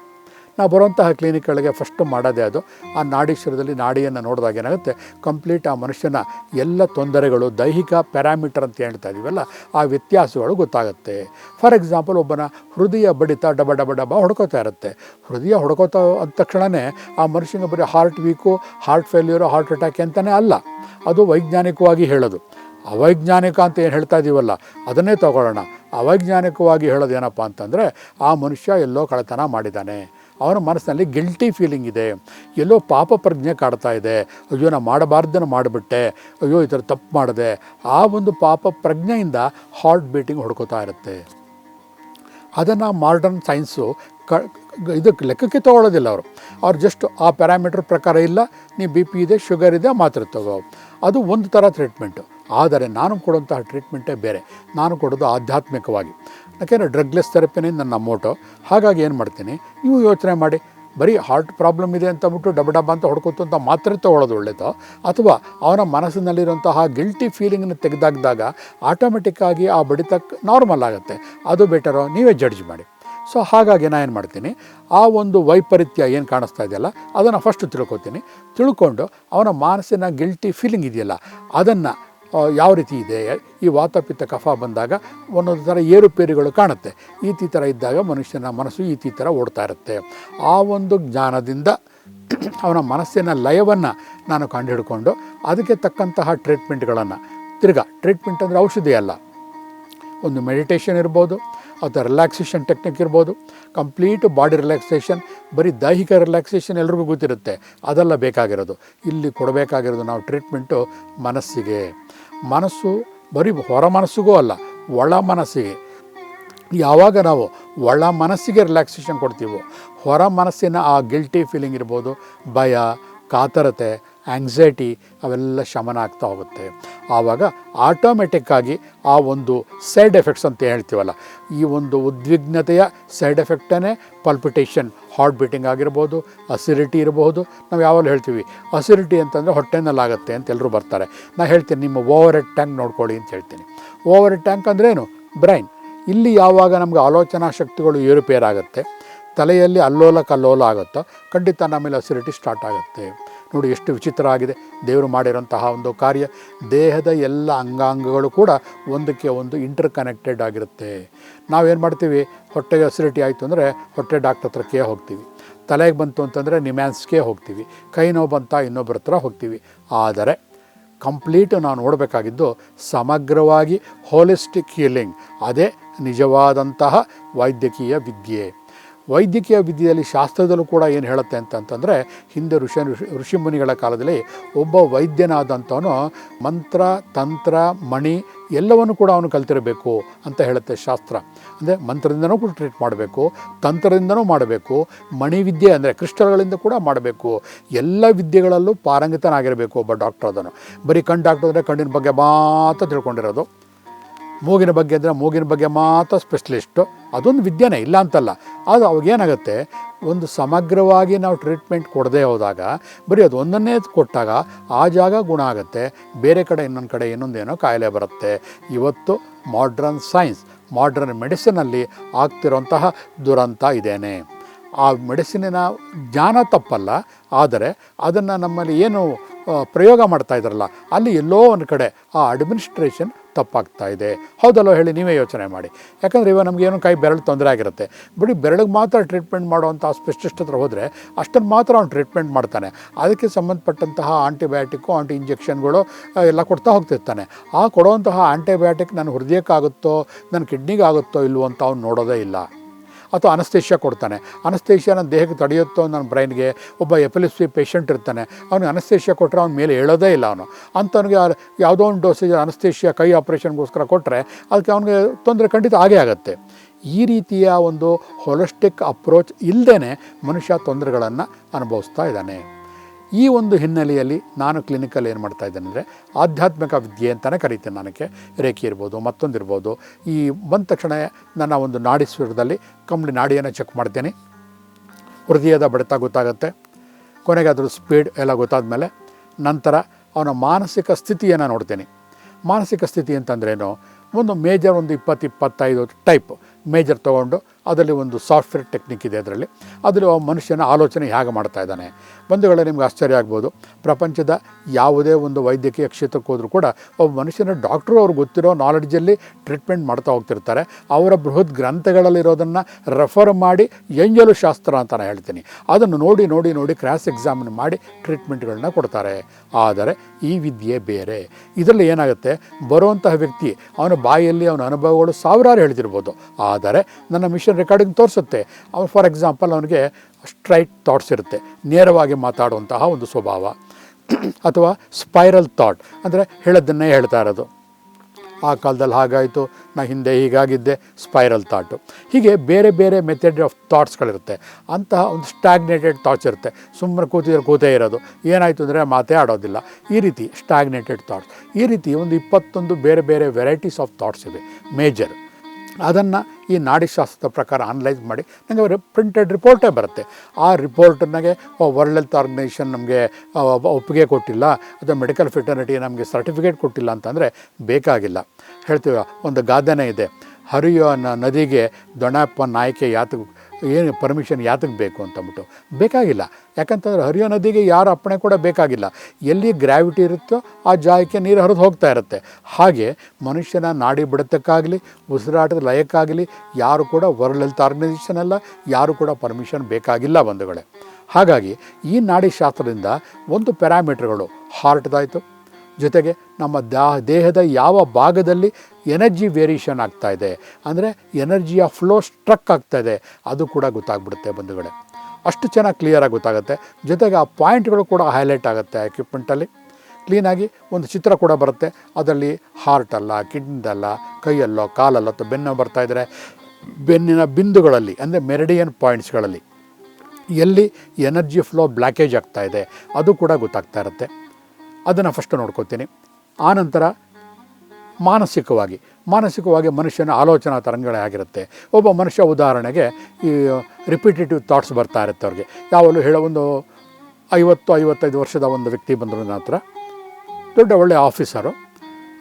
ನಾವು ಬರುವಂತಹ ಕ್ಲಿನಿಕ್ಗಳಿಗೆ ಫಸ್ಟು ಮಾಡೋದೇ ಅದು. ಆ ನಾಡೀಶ್ವರದಲ್ಲಿ ನಾಡಿಯನ್ನು ನೋಡಿದಾಗ ಏನಾಗುತ್ತೆ? ಕಂಪ್ಲೀಟ್ ಆ ಮನುಷ್ಯನ ಎಲ್ಲ ತೊಂದರೆಗಳು, ದೈಹಿಕ ಪ್ಯಾರಾಮೀಟರ್ ಅಂತ ಹೇಳ್ತಾ ಇದೀವಲ್ಲ, ಆ ವ್ಯತ್ಯಾಸಗಳು ಗೊತ್ತಾಗುತ್ತೆ. ಫಾರ್ ಎಕ್ಸಾಂಪಲ್ ಒಬ್ಬನ ಹೃದಯ ಬಡಿತ ಡಬ ಡಬ ಡಬ ಹೊಡ್ಕೋತಾ ಇರುತ್ತೆ. ಹೃದಯ ಹೊಡ್ಕೋತಾ ಅಂದ ತಕ್ಷಣವೇ ಆ ಮನುಷ್ಯನಿಗೆ ಬರೀ heart weak heart failure heart attack ಅಂತಲೇ ಅಲ್ಲ. ಅದು ವೈಜ್ಞಾನಿಕವಾಗಿ ಹೇಳೋದು. ಅವೈಜ್ಞಾನಿಕ ಅಂತ ಏನು ಹೇಳ್ತಾ ಇದ್ದೀವಲ್ಲ ಅದನ್ನೇ ತಗೊಳ್ಳೋಣ. ಅವೈಜ್ಞಾನಿಕವಾಗಿ ಹೇಳೋದೇನಪ್ಪ ಅಂತಂದರೆ, ಆ ಮನುಷ್ಯ ಎಲ್ಲೋ ಕಳತನ ಮಾಡಿದ್ದಾನೆ ಅವನ ಮನಸ್ಸಿನಲ್ಲಿ ಗಿಲ್ಟಿ ಫೀಲಿಂಗ್ ಇದೆ. ಎಲ್ಲೋ ಪಾಪ ಪ್ರಜ್ಞೆ ಕಾಡ್ತಾ ಇದೆ. ಅಯ್ಯೋ ನಾನು ಮಾಡಬಾರ್ದನ್ನು ಮಾಡಿಬಿಟ್ಟೆ. ಅಯ್ಯೋ, ಈ ಥರ ತಪ್ಪು ಮಾಡಿದೆ. ಆ ಒಂದು ಪಾಪ ಪ್ರಜ್ಞೆಯಿಂದ ಹಾರ್ಟ್ ಬೀಟಿಂಗ್ ಹೊಡ್ಕೋತಾ ಇರುತ್ತೆ. ಅದನ್ನು ಮಾಡರ್ನ್ ಸೈನ್ಸು ಕ ಇದಕ್ಕೆ ಲೆಕ್ಕಕ್ಕೆ ತೊಗೊಳ್ಳೋದಿಲ್ಲ ಅವರು. ಅವ್ರು ಜಸ್ಟ್ ಆ ಪ್ಯಾರಾಮೀಟ್ರ್ ಪ್ರಕಾರ ಇಲ್ಲ ನೀವು ಬಿ ಪಿ ಇದೆ ಶುಗರ್ ಇದೆ ಮಾತ್ರೆ ತಗೋ. ಅದು ಒಂದು ಥರ ಟ್ರೀಟ್ಮೆಂಟು ಆದರೆ ನಾನು ಕೊಡುವಂತಹ ಟ್ರೀಟ್ಮೆಂಟೇ ಬೇರೆ. ನಾನು ಕೊಡೋದು ಆಧ್ಯಾತ್ಮಿಕವಾಗಿ. ಯಾಕೆಂದರೆ ಡ್ರಗ್ಲೆಸ್ ಥೆರಪಿನೇ ನನ್ನ ಮೋಟೋ ಹಾಗಾಗಿ ಏನು ಮಾಡ್ತೀನಿ? ನೀವು ಯೋಚನೆ ಮಾಡಿ. ಬರೀ ಹಾರ್ಟ್ ಪ್ರಾಬ್ಲಮ್ ಇದೆ ಅಂತ ಬಿಟ್ಟು ಡಬ ಡಬ ಅಂತ ಹೊಡ್ಕೊತು ಅಂತ ಮಾತ್ರೆ ತೊಗೊಳ್ಳೋದು ಒಳ್ಳೆಯದು ಅಥವಾ ಅವನ ಮನಸ್ಸಿನಲ್ಲಿರುವಂತಹ ಗಿಲ್ಟಿ ಫೀಲಿಂಗನ್ನು ತೆಗೆದಾಕಿದಾಗ ಆಟೋಮೆಟಿಕ್ಕಾಗಿ ಆ ಬಡಿತ ನಾರ್ಮಲ್ ಆಗುತ್ತೆ. ಅದು ಬೆಟರೋ ನೀವೇ ಜಡ್ಜ್ ಮಾಡಿ. ಸೊ ಹಾಗಾಗಿ ನಾನು ಏನು ಮಾಡ್ತೀನಿ? ಆ ಒಂದು ವೈಪರೀತ್ಯ ಏನು ಕಾಣಿಸ್ತಾ ಇದೆಯಲ್ಲ, ಅದನ್ನು ಫಸ್ಟ್ ತಿಳ್ಕೊತೀನಿ. ತಿಳ್ಕೊಂಡು ಅವನ ಮನಸ್ಸಿನ ಗಿಲ್ಟಿ ಫೀಲಿಂಗ್ ಇದೆಯಲ್ಲ, ಅದನ್ನು ಯಾವ ರೀತಿ ಇದೆ? ಈ ವಾತಪಿತ್ತ ಕಫ ಬಂದಾಗ ಒಂದೊಂದು ಥರ ಏರುಪೇರುಗಳು ಕಾಣುತ್ತೆ. ಈ ಥರ ಇದ್ದಾಗ ಮನುಷ್ಯನ ಮನಸ್ಸು ಈ ಥರ ಓಡ್ತಾ ಇರುತ್ತೆ. ಆ ಒಂದು ಜ್ಞಾನದಿಂದ ಅವನ ಮನಸ್ಸಿನ ಲಯವನ್ನು ನಾನು ಕಂಡುಹಿಡ್ಕೊಂಡು ಅದಕ್ಕೆ ತಕ್ಕಂತಹ ಟ್ರೀಟ್ಮೆಂಟ್ಗಳನ್ನು ತಿರ್ಗಾ ಟ್ರೀಟ್ಮೆಂಟ್ ಅಂದರೆ ಔಷಧಿ ಅಲ್ಲ. ಒಂದು ಮೆಡಿಟೇಷನ್ ಇರ್ಬೋದು ಅಥವಾ ರಿಲ್ಯಾಕ್ಸೇಷನ್ ಟೆಕ್ನಿಕ್ ಇರ್ಬೋದು. ಕಂಪ್ಲೀಟ್ ಬಾಡಿ ರಿಲ್ಯಾಕ್ಸೇಷನ್ ಬರೀ ದೈಹಿಕ ರಿಲ್ಯಾಕ್ಸೇಷನ್ ಎಲ್ರಿಗೂ ಗೊತ್ತಿರುತ್ತೆ. ಅದೆಲ್ಲ ಬೇಕಾಗಿರೋದು. ಇಲ್ಲಿ ಕೊಡಬೇಕಾಗಿರೋದು ನಾವು ಟ್ರೀಟ್ಮೆಂಟು ಮನಸ್ಸಿಗೆ. ಮನಸ್ಸು ಬರೀ ಹೊರ ಮನಸ್ಸಿಗೂ ಅಲ್ಲ, ಒಳ ಮನಸ್ಸಿಗೆ. ಯಾವಾಗ ನಾವು ಒಳ ಮನಸ್ಸಿಗೆ ರಿಲ್ಯಾಕ್ಸೇಷನ್ ಕೊಡ್ತೀವೋ, ಹೊರ ಮನಸ್ಸಿನ ಆ ಗಿಲ್ಟಿ ಫೀಲಿಂಗ್ ಇರ್ಬೋದು, ಭಯ, ಕಾತರತೆ ಆ್ಯಂಗ್ಸೈಟಿ ಅವೆಲ್ಲ ಶಮನ ಆಗ್ತಾ ಹೋಗುತ್ತೆ. ಆವಾಗ ಆಟೋಮೆಟಿಕ್ಕಾಗಿ ಆ ಒಂದು ಸೈಡ್ ಎಫೆಕ್ಟ್ಸ್ ಅಂತ ಹೇಳ್ತೀವಲ್ಲ, ಈ ಒಂದು ಉದ್ವಿಗ್ನತೆಯ ಸೈಡ್ ಎಫೆಕ್ಟನ್ನೇ ಪಲ್ಪಿಟೇಷನ್ ಹಾರ್ಟ್ ಬೀಟಿಂಗ್ ಆಗಿರ್ಬೋದು ಅಸಿಡಿಟಿ ಇರಬಹುದು ನಾವು ಯಾವಾಗಲೂ ಹೇಳ್ತೀವಿ ಅಸಿಡಿಟಿ ಅಂತಂದರೆ ಹೊಟ್ಟೆನಲ್ಲಾಗುತ್ತೆ ಅಂತ ಎಲ್ಲರೂ ಬರ್ತಾರೆ. ನಾನು ಹೇಳ್ತೀನಿ, ನಿಮ್ಮ ಓವರ್ ಹೆಡ್ ಟ್ಯಾಂಕ್ ನೋಡ್ಕೊಳ್ಳಿ ಅಂತ ಹೇಳ್ತೀನಿ. ಓವರ್ ಹೆಡ್ ಟ್ಯಾಂಕ್ ಅಂದ್ರೇನು ಬ್ರೈನ್ ಇಲ್ಲಿ ಯಾವಾಗ ನಮಗೆ ಆಲೋಚನಾ ಶಕ್ತಿಗಳು ಏರುಪೇರಾಗುತ್ತೆ, ತಲೆಯಲ್ಲಿ ಅಲ್ಲೋಲ ಕಲ್ಲೋಲ ಆಗುತ್ತೋ, ಖಂಡಿತ ನಮ್ಮಲ್ಲಿ ಅಸಿಡಿಟಿ ಸ್ಟಾರ್ಟ್ ಆಗುತ್ತೆ. ನೋಡಿ ಎಷ್ಟು ವಿಚಿತ್ರ ಆಗಿದೆ ದೇವರು ಮಾಡಿರೋಂತಹ ಒಂದು ಕಾರ್ಯ. ದೇಹದ ಎಲ್ಲ ಅಂಗಾಂಗಗಳು ಕೂಡ ಒಂದಕ್ಕೆ ಒಂದು ಇಂಟರ್ ಕನೆಕ್ಟೆಡ್ ಆಗಿರುತ್ತೆ. ನಾವೇನು ಮಾಡ್ತೀವಿ? ಹೊಟ್ಟೆಗೆ ಅಸಿಡಿಟಿ ಆಯಿತು ಅಂದರೆ ಹೊಟ್ಟೆ ಡಾಕ್ಟರ್ ಹತ್ರಕ್ಕೆ ಹೋಗ್ತೀವಿ. ತಲೆಗೆ ಬಂತು ಅಂತಂದರೆ ನಿಮ್ಯಾನ್ಸ್ಗೆ ಹೋಗ್ತೀವಿ. ಕೈ ನೋವು ಬಂತ ಇನ್ನೊಬ್ಬರ ಹತ್ರ ಹೋಗ್ತೀವಿ. ಆದರೆ ಕಂಪ್ಲೀಟ್ ನಾವು ನೋಡಬೇಕಾಗಿದ್ದು ಸಮಗ್ರವಾಗಿ ಹೋಲಿಸ್ಟಿಕ್ ಹೀಲಿಂಗ್ ಅದೇ ನಿಜವಾದಂತಹ ವೈದ್ಯಕೀಯ ವಿದ್ಯೆ. ವೈದ್ಯಕೀಯ ವಿದ್ಯೆಯಲ್ಲಿ ಶಾಸ್ತ್ರದಲ್ಲೂ ಕೂಡ ಏನು ಹೇಳುತ್ತೆ ಅಂತಂತಂದರೆ, ಹಿಂದೆ ಋಷಿ ಋಷಿ ಋಷಿಮುನಿಗಳ ಕಾಲದಲ್ಲಿ ಒಬ್ಬ ವೈದ್ಯನಾದಂಥವನು ಮಂತ್ರ, ತಂತ್ರ, ಮಣಿ ಎಲ್ಲವನ್ನು ಕೂಡ ಅವನು ಕಲ್ತಿರಬೇಕು ಅಂತ ಹೇಳುತ್ತೆ ಶಾಸ್ತ್ರ. ಅಂದರೆ ಮಂತ್ರದಿಂದನೂ ಕೂಡ ಟ್ರೀಟ್ ಮಾಡಬೇಕು, ತಂತ್ರದಿಂದನೂ ಮಾಡಬೇಕು ಮಣಿವಿದ್ಯೆ ಅಂದರೆ ಕ್ರಿಸ್ಟಲ್ಗಳಿಂದ ಕೂಡ ಮಾಡಬೇಕು, ಎಲ್ಲ ವಿದ್ಯೆಗಳಲ್ಲೂ ಪಾರಂಗಿತನಾಗಿರಬೇಕು ಒಬ್ಬ ಡಾಕ್ಟರ್ ಅದನ್ನು ಬರೀ ಕಣ್ಣು ಡಾಕ್ಟರ್ ಅಂದರೆ ಕಣ್ಣಿನ ಬಗ್ಗೆ ಮಾತ್ರ ತಿಳ್ಕೊಂಡಿರೋದು. ಮೂಗಿನ ಬಗ್ಗೆ ಅಂದರೆ ಮೂಗಿನ ಬಗ್ಗೆ ಮಾತ್ರ ಸ್ಪೆಷಲಿಸ್ಟು ಅದೊಂದು ವಿದ್ಯೆನೇ, ಇಲ್ಲ ಅಂತಲ್ಲ. ಅದು ಅವಾಗೇನಾಗುತ್ತೆ ಒಂದು ಸಮಗ್ರವಾಗಿ ನಾವು ಟ್ರೀಟ್ಮೆಂಟ್ ಕೊಡದೇ ಹೋದಾಗ, ಬರೀ ಅದು ಒಂದನ್ನೇ ಕೊಟ್ಟಾಗ ಆ ಜಾಗ ಗುಣ ಆಗುತ್ತೆ. ಬೇರೆ ಕಡೆ ಇನ್ನೊಂದು ಕಡೆ ಇನ್ನೊಂದೇನೋ ಕಾಯಿಲೆ ಬರುತ್ತೆ. ಇವತ್ತು ಮಾಡ್ರನ್ ಸೈನ್ಸ್ ಮಾಡ್ರನ್ ಮೆಡಿಸಿನಲ್ಲಿ ಆಗ್ತಿರೋಂತಹ ದುರಂತ ಇದೇನೆ. ಆ ಮೆಡಿಸಿನಿನ ಜ್ಞಾನ ತಪ್ಪಲ್ಲ, ಆದರೆ ಅದನ್ನು ನಮ್ಮಲ್ಲಿ ಏನು ಪ್ರಯೋಗ ಮಾಡ್ತಾ ಇದ್ದಾರಲ್ಲ ಅಲ್ಲಿ ಎಲ್ಲೋ ಒಂದು ಕಡೆ ಆ ಅಡ್ಮಿನಿಸ್ಟ್ರೇಷನ್ ತಪ್ಪಾಗ್ತಾ ಇದೆ ಹೌದಲ್ಲೋ ಹೇಳಿ ನೀವೇ ಯೋಚನೆ ಮಾಡಿ. ಯಾಕಂದರೆ ಇವಾಗ ನಮಗೇನು ಕೈ ಬೆರಳು ತೊಂದರೆ ಆಗಿರುತ್ತೆ. ಬರೀ ಬೆರಳಿಗೆ ಮಾತ್ರ ಟ್ರೀಟ್ಮೆಂಟ್ ಮಾಡುವಂಥ ಸ್ಪೆಷಲಿಸ್ಟ್ ಹತ್ರ ಹೋದರೆ ಅಷ್ಟನ್ನು ಮಾತ್ರ ಅವ್ನು ಟ್ರೀಟ್ಮೆಂಟ್ ಮಾಡ್ತಾನೆ. ಅದಕ್ಕೆ ಸಂಬಂಧಪಟ್ಟಂತಹ ಆಂಟಿಬಯೋಟಿಕ್ಕು ಆಂಟಿ ಇಂಜೆಕ್ಷನ್ಗಳು ಎಲ್ಲ ಕೊಡ್ತಾ ಹೋಗ್ತಿರ್ತಾನೆ. ಆ ಕೊಡುವಂತಹ ಆಂಟಿಬಯೋಟಿಕ್ ನನ್ನ ಹೃದಯಕ್ಕಾಗುತ್ತೋ ನನ್ನ ಕಿಡ್ನಿಗಾಗುತ್ತೋ ಇಲ್ವೋ ಅಂತ ಅವ್ನು ನೋಡೋದೇ ಇಲ್ಲ. ಅಥವಾ ಅನಸ್ತೇಷ್ಯಾ ಕೊಡ್ತಾನೆ. ಅನಸ್ತೇಷ್ಯಾ ನನ್ನ ದೇಹಕ್ಕೆ ತಡೆಯುತ್ತೋ ನನ್ನ ಬ್ರೈನ್ಗೆ ಒಬ್ಬ ಎಪಿಲಿಪ್ಸಿ ಪೇಷಂಟ್ ಇರ್ತಾನೆ. ಅವನಿಗೆ ಅನಸ್ತೇಷ್ಯಾ ಕೊಟ್ಟರೆ ಅವ್ನ ಮೇಲೆ ಹೇಳೋದೇ ಇಲ್ಲ ಅವನು. ಅಂಥವ್ನಿಗೆ ಯಾವುದೋ ಒಂದು ಡೋಸೇಜ್ ಅನಸ್ತೇಷ್ಯಾ ಕೈ ಆಪ್ರೇಷನ್ಗೋಸ್ಕರ ಕೊಟ್ಟರೆ ಅದಕ್ಕೆ ಅವನಿಗೆ ತೊಂದರೆ ಖಂಡಿತ ಆಗೇ ಆಗುತ್ತೆ. ಈ ರೀತಿಯ ಒಂದು ಹೊಲಸ್ಟಿಕ್ ಅಪ್ರೋಚ್ ಇಲ್ಲದೇ ಮನುಷ್ಯ ತೊಂದರೆಗಳನ್ನು ಅನುಭವಿಸ್ತಾ ಇದ್ದಾನೆ. ಈ ಒಂದು ಹಿನ್ನೆಲೆಯಲ್ಲಿ ನಾನು ಕ್ಲಿನಿಕಲ್ಲಿ ಏನು ಮಾಡ್ತಾ ಇದ್ದೇನೆ ಅಂದರೆ ಆಧ್ಯಾತ್ಮಿಕ ವಿದ್ಯೆ ಅಂತಲೇ ಕರಿತೀನಿ ನನಗೆ ರೇಖೆ ಇರ್ಬೋದು ಮತ್ತೊಂದಿರ್ಬೋದು ಈ ಬಂದ ತಕ್ಷಣ ನನ್ನ ಒಂದು ನಾಡಿ ಸ್ವರದಲ್ಲಿ ಕಂಪ್ಲಿ ನಾಡಿಯನ್ನು ಚೆಕ್ ಮಾಡ್ತೇನೆ. ಹೃದಯದ ಬಡಿತ ಗೊತ್ತಾಗುತ್ತೆ. ಕೊನೆಗೆ ಅದ್ರ ಸ್ಪೀಡ್ ಎಲ್ಲ ಗೊತ್ತಾದ ಮೇಲೆ ನಂತರ ಅವನ ಮಾನಸಿಕ ಸ್ಥಿತಿಯನ್ನು ನೋಡ್ತೇನೆ. ಮಾನಸಿಕ ಸ್ಥಿತಿ ಅಂತಂದ್ರೇನು ಒಂದು ಮೇಜರ್ ಒಂದು ಇಪ್ಪತ್ತು, ಇಪ್ಪತ್ತೈದು ಟೈಪ್ ಮೇಜರ್ ತೊಗೊಂಡು ಅದರಲ್ಲಿ ಒಂದು ಸಾಫ್ಟ್ವೇರ್ ಟೆಕ್ನಿಕ್ ಇದೆ ಅದರಲ್ಲಿ. ಅದರಲ್ಲಿ ಮನುಷ್ಯನ ಆಲೋಚನೆ ಹೇಗೆ ಮಾಡ್ತಾ ಇದ್ದಾನೆ. ಬಂಧುಗಳೇ ನಿಮ್ಗೆ ಆಶ್ಚರ್ಯ ಆಗ್ಬೋದು. ಪ್ರಪಂಚದ ಯಾವುದೇ ಒಂದು ವೈದ್ಯಕೀಯ ಕ್ಷೇತ್ರಕ್ಕೆ ಹೋದರೂ ಕೂಡ ಒಬ್ಬ ಮನುಷ್ಯನ ಡಾಕ್ಟ್ರು ಅವ್ರಿಗೆ ಗೊತ್ತಿರೋ ನಾಲೆಡ್ಜಲ್ಲಿ ಟ್ರೀಟ್ಮೆಂಟ್ ಮಾಡ್ತಾ ಹೋಗ್ತಿರ್ತಾರೆ. ಅವರ ಬೃಹತ್ ಗ್ರಂಥಗಳಲ್ಲಿರೋದನ್ನು ರೆಫರ್ ಮಾಡಿ ಎಂಜಲು ಶಾಸ್ತ್ರ ಅಂತ ನಾನು ಹೇಳ್ತೀನಿ. ಅದನ್ನು ನೋಡಿ ನೋಡಿ ನೋಡಿ ಕ್ರಾಸ್ ಎಕ್ಸಾಮಿನ್ ಮಾಡಿ ಟ್ರೀಟ್ಮೆಂಟ್ಗಳನ್ನ ಕೊಡ್ತಾರೆ. ಆದರೆ ಈ ವಿದ್ಯೆ ಬೇರೆ. ಇದರಲ್ಲಿ ಏನಾಗುತ್ತೆ? ಬರುವಂತಹ ವ್ಯಕ್ತಿ ಅವನ ಬಾಯಲ್ಲಿ ಅವನ ಅನುಭವಗಳು ಸಾವಿರಾರು ಹೇಳ್ತಿರ್ಬೋದು. ಆದರೆ ನನ್ನ ಮಿಷನ್ ರೆಕಾರ್ಡಿಂಗ್ ತೋರಿಸುತ್ತೆ. ಅವನು ಫಾರ್ ಎಕ್ಸಾಂಪಲ್ ಅವನಿಗೆ ಸ್ಟ್ರೈಟ್ ಥಾಟ್ಸ್ ಇರುತ್ತೆ. ನೇರವಾಗಿ ಮಾತಾಡುವಂತಹ ಒಂದು ಸ್ವಭಾವ. ಅಥವಾ ಸ್ಪೈರಲ್ ಥಾಟ್ ಅಂದರೆ ಹೇಳೋದನ್ನೇ ಹೇಳ್ತಾ ಇರೋದು. ಆ ಕಾಲದಲ್ಲಿ ಹಾಗಾಯಿತು, ನಾ ಹಿಂದೆ ಹೀಗಾಗಿದ್ದೆ ಸ್ಪೈರಲ್ ಥಾಟು ಹೀಗೆ ಬೇರೆ ಬೇರೆ ಮೆಥಡ್ ಆಫ್ ಥಾಟ್ಸ್ಗಳಿರುತ್ತೆ ಅಂತಹ ಒಂದು ಸ್ಟ್ಯಾಗ್ನೇಟೆಡ್ ಥಾಟ್ಸ್ ಇರುತ್ತೆ. ಸುಮ್ಮನೆ ಕೂತಿದ್ರೆ ಕೂತೇ ಇರೋದು. ಏನಾಯಿತು ಅಂದರೆ ಮಾತೇ ಆಡೋದಿಲ್ಲ. ಈ ರೀತಿ ಸ್ಟ್ಯಾಗ್ನೇಟೆಡ್ ಥಾಟ್ಸ್ ಈ ರೀತಿ ಒಂದು ಇಪ್ಪತ್ತೊಂದು ಬೇರೆ ಬೇರೆ ವೆರೈಟೀಸ್ ಆಫ್ ಥಾಟ್ಸ್ ಇವೆ. ಮೇಜರ್ ಅದನ್ನು ಈ ನಾಡಿಶಾಸ್ತ್ರದ ಪ್ರಕಾರ ಅನಲೈಸ್ ಮಾಡಿ ನನಗೆ ಪ್ರಿಂಟೆಡ್ ರಿಪೋರ್ಟೇ ಬರುತ್ತೆ. ಆ ರಿಪೋರ್ಟ್ನಾಗೆ ವರ್ಲ್ಡ್ ಹೆಲ್ತ್ ಆರ್ಗನೈಸೇಷನ್ ನಮಗೆ ಒಪ್ಪಿಗೆ ಕೊಟ್ಟಿಲ್ಲ, ಅಥವಾ ಮೆಡಿಕಲ್ ಫಿಟರ್ನಿಟಿ ನಮಗೆ ಸರ್ಟಿಫಿಕೇಟ್ ಕೊಟ್ಟಿಲ್ಲ ಅಂತಂದರೆ ಬೇಕಾಗಿಲ್ಲ. ಹೇಳ್ತೀವ, ಒಂದು ಗಾದೆನೇ ಇದೆ. ಹರಿಯೋ ನದಿಗೆ ದೊಣಪ್ಪ ನಾಯಕೆ ಯಾತಕ್ಕೆ ಏನು ಪರ್ಮಿಷನ್ ಯಾತಕ್ಕೆ ಬೇಕು ಅಂತಂದ್ಬಿಟ್ಟು. ಬೇಕಾಗಿಲ್ಲ. ಯಾಕಂತಂದ್ರೆ ಹರಿಯೋ ನದಿಗೆ ಯಾರ ಅಪ್ಪಣೆ ಕೂಡ ಬೇಕಾಗಿಲ್ಲ. ಎಲ್ಲಿ ಗ್ರಾವಿಟಿ ಇರುತ್ತೋ ಆ ಜಾಗಕ್ಕೆ ನೀರು ಹರಿದು ಹೋಗ್ತಾ ಇರುತ್ತೆ. ಹಾಗೆ ಮನುಷ್ಯನ ನಾಡಿ ಬಿಡತಕ್ಕಾಗಲಿ, ಉಸಿರಾಟದ ಲಯಕ್ಕಾಗಲಿ ಯಾರು ಕೂಡ ವರ್ಲ್ಡ್ ಹೆಲ್ತ್ ಆರ್ಗನೈಸೇಷನ್ ಅಲ್ಲ, ಯಾರು ಕೂಡ ಪರ್ಮಿಷನ್ ಬೇಕಾಗಿಲ್ಲ ಬಂಧುಗಳೇ. ಹಾಗಾಗಿ ಈ ನಾಡಿ ಶಾಸ್ತ್ರದಿಂದ ಒಂದು ಪ್ಯಾರಾಮೀಟರ್ಗಳು ಹಾರ್ಟ್ದಾಯಿತು ಜೊತೆಗೆ ನಮ್ಮ ದಾ ದೇಹದ ಯಾವ ಭಾಗದಲ್ಲಿ ಎನರ್ಜಿ ವೇರಿಯೇಷನ್ ಆಗ್ತಾ ಇದೆ. ಅಂದರೆ ಎನರ್ಜಿಯ ಫ್ಲೋ ಸ್ಟ್ರಕ್ ಆಗ್ತಾ ಇದೆ. ಅದು ಕೂಡ ಗೊತ್ತಾಗ್ಬಿಡುತ್ತೆ ಬಂಧುಗಳೇ. ಅಷ್ಟು ಚೆನ್ನಾಗಿ ಕ್ಲಿಯರಾಗಿ ಗೊತ್ತಾಗುತ್ತೆ. ಜೊತೆಗೆ ಆ ಪಾಯಿಂಟ್ಗಳು ಕೂಡ ಹೈಲೈಟ್ ಆಗುತ್ತೆ ಆ ಎಕ್ವಿಪ್ಮೆಂಟಲ್ಲಿ ಕ್ಲೀನಾಗಿ ಒಂದು ಚಿತ್ರ ಕೂಡ ಬರುತ್ತೆ. ಅದರಲ್ಲಿ ಹಾರ್ಟ್ ಅಲ್ಲ ಕಿಡ್ನಿದಲ್ಲ ಕೈಯಲ್ಲೋ, ಕಾಲಲ್ಲೋ ಅಥವಾ ಬೆನ್ನು ಬರ್ತಾ ಇದ್ದರೆ ಬೆನ್ನಿನ ಬಿಂದುಗಳಲ್ಲಿ, ಅಂದರೆ ಮೆರಿಡಿಯನ್ ಪಾಯಿಂಟ್ಸ್ಗಳಲ್ಲಿ ಎಲ್ಲಿ ಎನರ್ಜಿ ಫ್ಲೋ ಆಗ್ತಾ ಇದೆ. ಅದು ಕೂಡ ಗೊತ್ತಾಗ್ತಾ ಇರುತ್ತೆ. ಅದನ್ನು ಫಸ್ಟ್ ನೋಡ್ಕೋತೀನಿ. ಆನಂತರ ಮಾನಸಿಕವಾಗಿ ಮಾನಸಿಕವಾಗಿ ಮನುಷ್ಯನ ಆಲೋಚನಾ ತರಂಗಗಳೇ ಆಗಿರುತ್ತೆ. ಒಬ್ಬ ಮನುಷ್ಯ ಉದಾಹರಣೆಗೆ ಈ ರಿಪಿಟೇಟಿವ್ ಥಾಟ್ಸ್ ಬರ್ತಾ ಇರುತ್ತೆ ಅವ್ರಿಗೆ. ಯಾವಾಗಲೂ ಹೇಳೋ ಒಂದು ಐವತ್ತು, ಐವತ್ತೈದು ವರ್ಷದ ಒಂದು ವ್ಯಕ್ತಿ ಬಂದರು ನನ್ನ ಹತ್ರ ದೊಡ್ಡ ಒಳ್ಳೆಯ ಆಫೀಸರು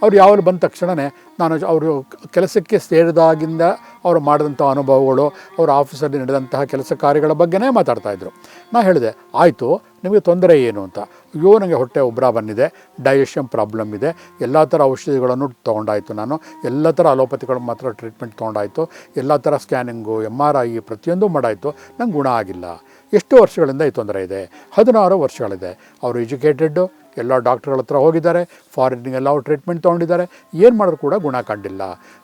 ಅವ್ರು ಯಾವಾಗಲೂ ಬಂದ ತಕ್ಷಣವೇ ನಾನು ಅವರು ಕೆಲಸಕ್ಕೆ ಸೇರಿದಾಗಿಂದ ಅವರು ಮಾಡಿದಂಥ ಅನುಭವಗಳು, ಅವರ ಆಫೀಸಲ್ಲಿ ನಡೆದಂತಹ ಕೆಲಸ ಕಾರ್ಯಗಳ ಬಗ್ಗೆನೇ ಮಾತಾಡ್ತಾಯಿದ್ರು ನಾನು ಹೇಳಿದೆ, ಆಯಿತು, ನಿಮಗೆ ತೊಂದರೆ ಏನು? ಅಂತ. ಅಯ್ಯೋ ನನಗೆ ಹೊಟ್ಟೆ ಉಬ್ಬರ ಬಂದಿದೆ ಡೈಜೆಷನ್ ಪ್ರಾಬ್ಲಮ್ ಇದೆ. ಎಲ್ಲ ಥರ ಔಷಧಿಗಳನ್ನು ತೊಗೊಂಡಾಯಿತು ನಾನು. ಎಲ್ಲ ಥರ ಅಲೋಪತಿಗಳು ಮಾತ್ರ ಟ್ರೀಟ್ಮೆಂಟ್ ತೊಗೊಂಡಾಯಿತು. ಎಲ್ಲ ಥರ ಸ್ಕ್ಯಾನಿಂಗು ಎಂ ಆರ್ ಐ ಪ್ರತಿಯೊಂದು ಮಾಡಾಯಿತು. ನಂಗೆ ಗುಣ ಆಗಿಲ್ಲ. ಎಷ್ಟು ವರ್ಷಗಳಿಂದ ಈ ತೊಂದರೆ ಇದೆ? ಹದಿನಾರು ವರ್ಷಗಳಿದೆ. ಅವರು ಎಜುಕೇಟೆಡ್ಡು ಎಲ್ಲ ಡಾಕ್ಟ್ರುಗಳ ಹತ್ರ ಹೋಗಿದ್ದಾರೆ ಫಾರಿನ್ಗೆಲ್ಲ ಅವ್ರು ಟ್ರೀಟ್ಮೆಂಟ್ ತೊಗೊಂಡಿದ್ದಾರೆ, ಏನು ಮಾಡಿದ್ರು ಕೂಡ ಗುಣ ಕಂಡಿಲ್ಲ.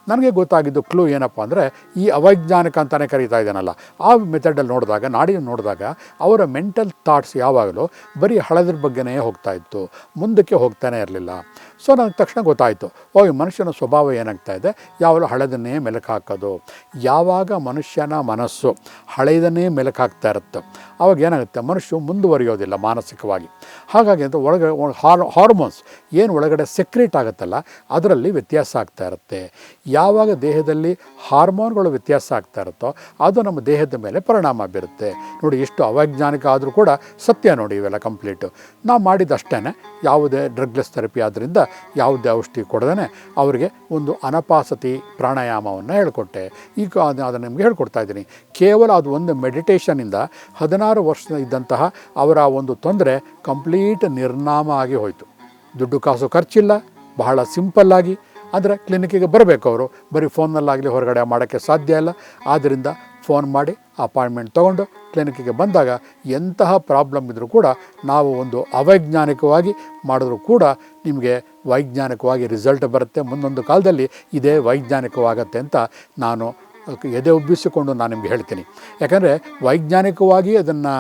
ನನಗೆ ಗೊತ್ತಾಗಿದ್ದು ಕ್ಲೂ ಏನಪ್ಪ ಅಂದರೆ, ಈ ಅವೈಜ್ಞಾನಿಕ ಅಂತಲೇ ಕರೀತಾ ಇದ್ದಾನಲ್ಲ, ಆ ಮೆಥಡಲ್ಲಿ ನೋಡಿದಾಗ ನಾಡಿ ನೋಡಿದಾಗ, ಅವರ ಮೆಂಟಲ್ ಥಾಟ್ಸ್ ಯಾವಾಗಲೂ ಬರೀ ಹಳದ್ರ ಬಗ್ಗೆನೇ ಹೋಗ್ತಾ ಇತ್ತು, ಮುಂದಕ್ಕೆ ಹೋಗ್ತಾನೇ ಇರಲಿಲ್ಲ. ಸೊ ನನಗೆ ತಕ್ಷಣ ಗೊತ್ತಾಯಿತು ಓ ಈ ಮನುಷ್ಯನ ಸ್ವಭಾವ ಏನಾಗ್ತಾ ಇದೆ? ಯಾವಾಗಲೂ ಹಳೆದನ್ನೇ ಮೆಲುಕು ಹಾಕೋದು ಯಾವಾಗ ಮನುಷ್ಯನ ಮನಸ್ಸು ಹಳೆಯದನ್ನೇ ಮೆಲುಕು ಹಾಕ್ತಾ ಇರುತ್ತೋ ಆವಾಗ ಏನಾಗುತ್ತೆ? ಮನುಷ್ಯ ಮುಂದುವರಿಯೋದಿಲ್ಲ ಮಾನಸಿಕವಾಗಿ. ಹಾಗಾಗಿ ಅಂತ ಒಳಗಡೆ ಹಾರ್, ಹಾರ್ಮೋನ್ಸ್ ಏನು ಒಳಗಡೆ ಸೆಕ್ರೇಟ್ ಆಗುತ್ತಲ್ಲ, ಅದರಲ್ಲಿ ವ್ಯತ್ಯಾಸ ಆಗ್ತಾ ಇರುತ್ತೆ. ಯಾವಾಗ ದೇಹದಲ್ಲಿ ಹಾರ್ಮೋನ್ಗಳು ವ್ಯತ್ಯಾಸ ಆಗ್ತಾ ಇರುತ್ತೋ, ಅದು ನಮ್ಮ ದೇಹದ ಮೇಲೆ ಪರಿಣಾಮ ಬೀರುತ್ತೆ. ನೋಡಿ, ಎಷ್ಟು ಅವೈಜ್ಞಾನಿಕ ಆದರೂ ಕೂಡ ಸತ್ಯ ನೋಡಿ ಇವೆಲ್ಲ ಕಂಪ್ಲೀಟು. ನಾವು ಮಾಡಿದಷ್ಟೇ ಯಾವುದೇ ಡ್ರಗ್ಲೆಸ್ ಥೆರಪಿ ಆದ್ದರಿಂದ ಯಾವುದೇ ಔಷಧಿ ಕೊಡದೇ ಅವರಿಗೆ ಒಂದು ಅನಪಾಸತಿ ಪ್ರಾಣಾಯಾಮವನ್ನು ಹೇಳ್ಕೊಟ್ಟೆ. ಈಗ ಅದು ಅದನ್ನು ನಿಮಗೆ ಹೇಳ್ಕೊಡ್ತಾ ಇದ್ದೀನಿ. ಕೇವಲ ಅದು ಒಂದು ಮೆಡಿಟೇಷನಿಂದ ಹದಿನಾರು ವರ್ಷ ಇದ್ದಂತಹ ಅವರ ಒಂದು ತೊಂದರೆ ಕಂಪ್ಲೀಟ್ ನಿರ್ನಾಮ ಆಗಿ ಹೋಯಿತು. ದುಡ್ಡು ಕಾಸು ಖರ್ಚಿಲ್ಲ, ಬಹಳ ಸಿಂಪಲ್ಲಾಗಿ ಅಂದರೆ ಕ್ಲಿನಿಕ್ಕಿಗೆ ಬರಬೇಕು ಅವರು. ಬರೀ ಫೋನ್ನಲ್ಲಾಗಲಿ ಹೊರಗಡೆ ಮಾಡೋಕ್ಕೆ ಸಾಧ್ಯ ಇಲ್ಲ. ಆದ್ದರಿಂದ ಫೋನ್ ಮಾಡಿ ಅಪಾಯಿಂಟ್ಮೆಂಟ್ ತೊಗೊಂಡು ಕ್ಲಿನಿಕ್ಕಿಗೆ ಬಂದಾಗ ಎಂತಹ ಪ್ರಾಬ್ಲಮ್ ಇದ್ದರೂ ಕೂಡ ನಾವು ಒಂದು ಅವೈಜ್ಞಾನಿಕವಾಗಿ ಮಾಡಿದ್ರೂ ಕೂಡ ನಿಮಗೆ ವೈಜ್ಞಾನಿಕವಾಗಿ ರಿಸಲ್ಟ್ ಬರುತ್ತೆ. ಮುಂದೊಂದು ಕಾಲದಲ್ಲಿ ಇದೇ ವೈಜ್ಞಾನಿಕವಾಗತ್ತೆ ಅಂತ ನಾನು ಎದೆ ಒಬ್ಬಿಸಿಕೊಂಡು ನಾನು ನಿಮಗೆ ಹೇಳ್ತೀನಿ. ಯಾಕಂದರೆ ವೈಜ್ಞಾನಿಕವಾಗಿ ಅದನ್ನು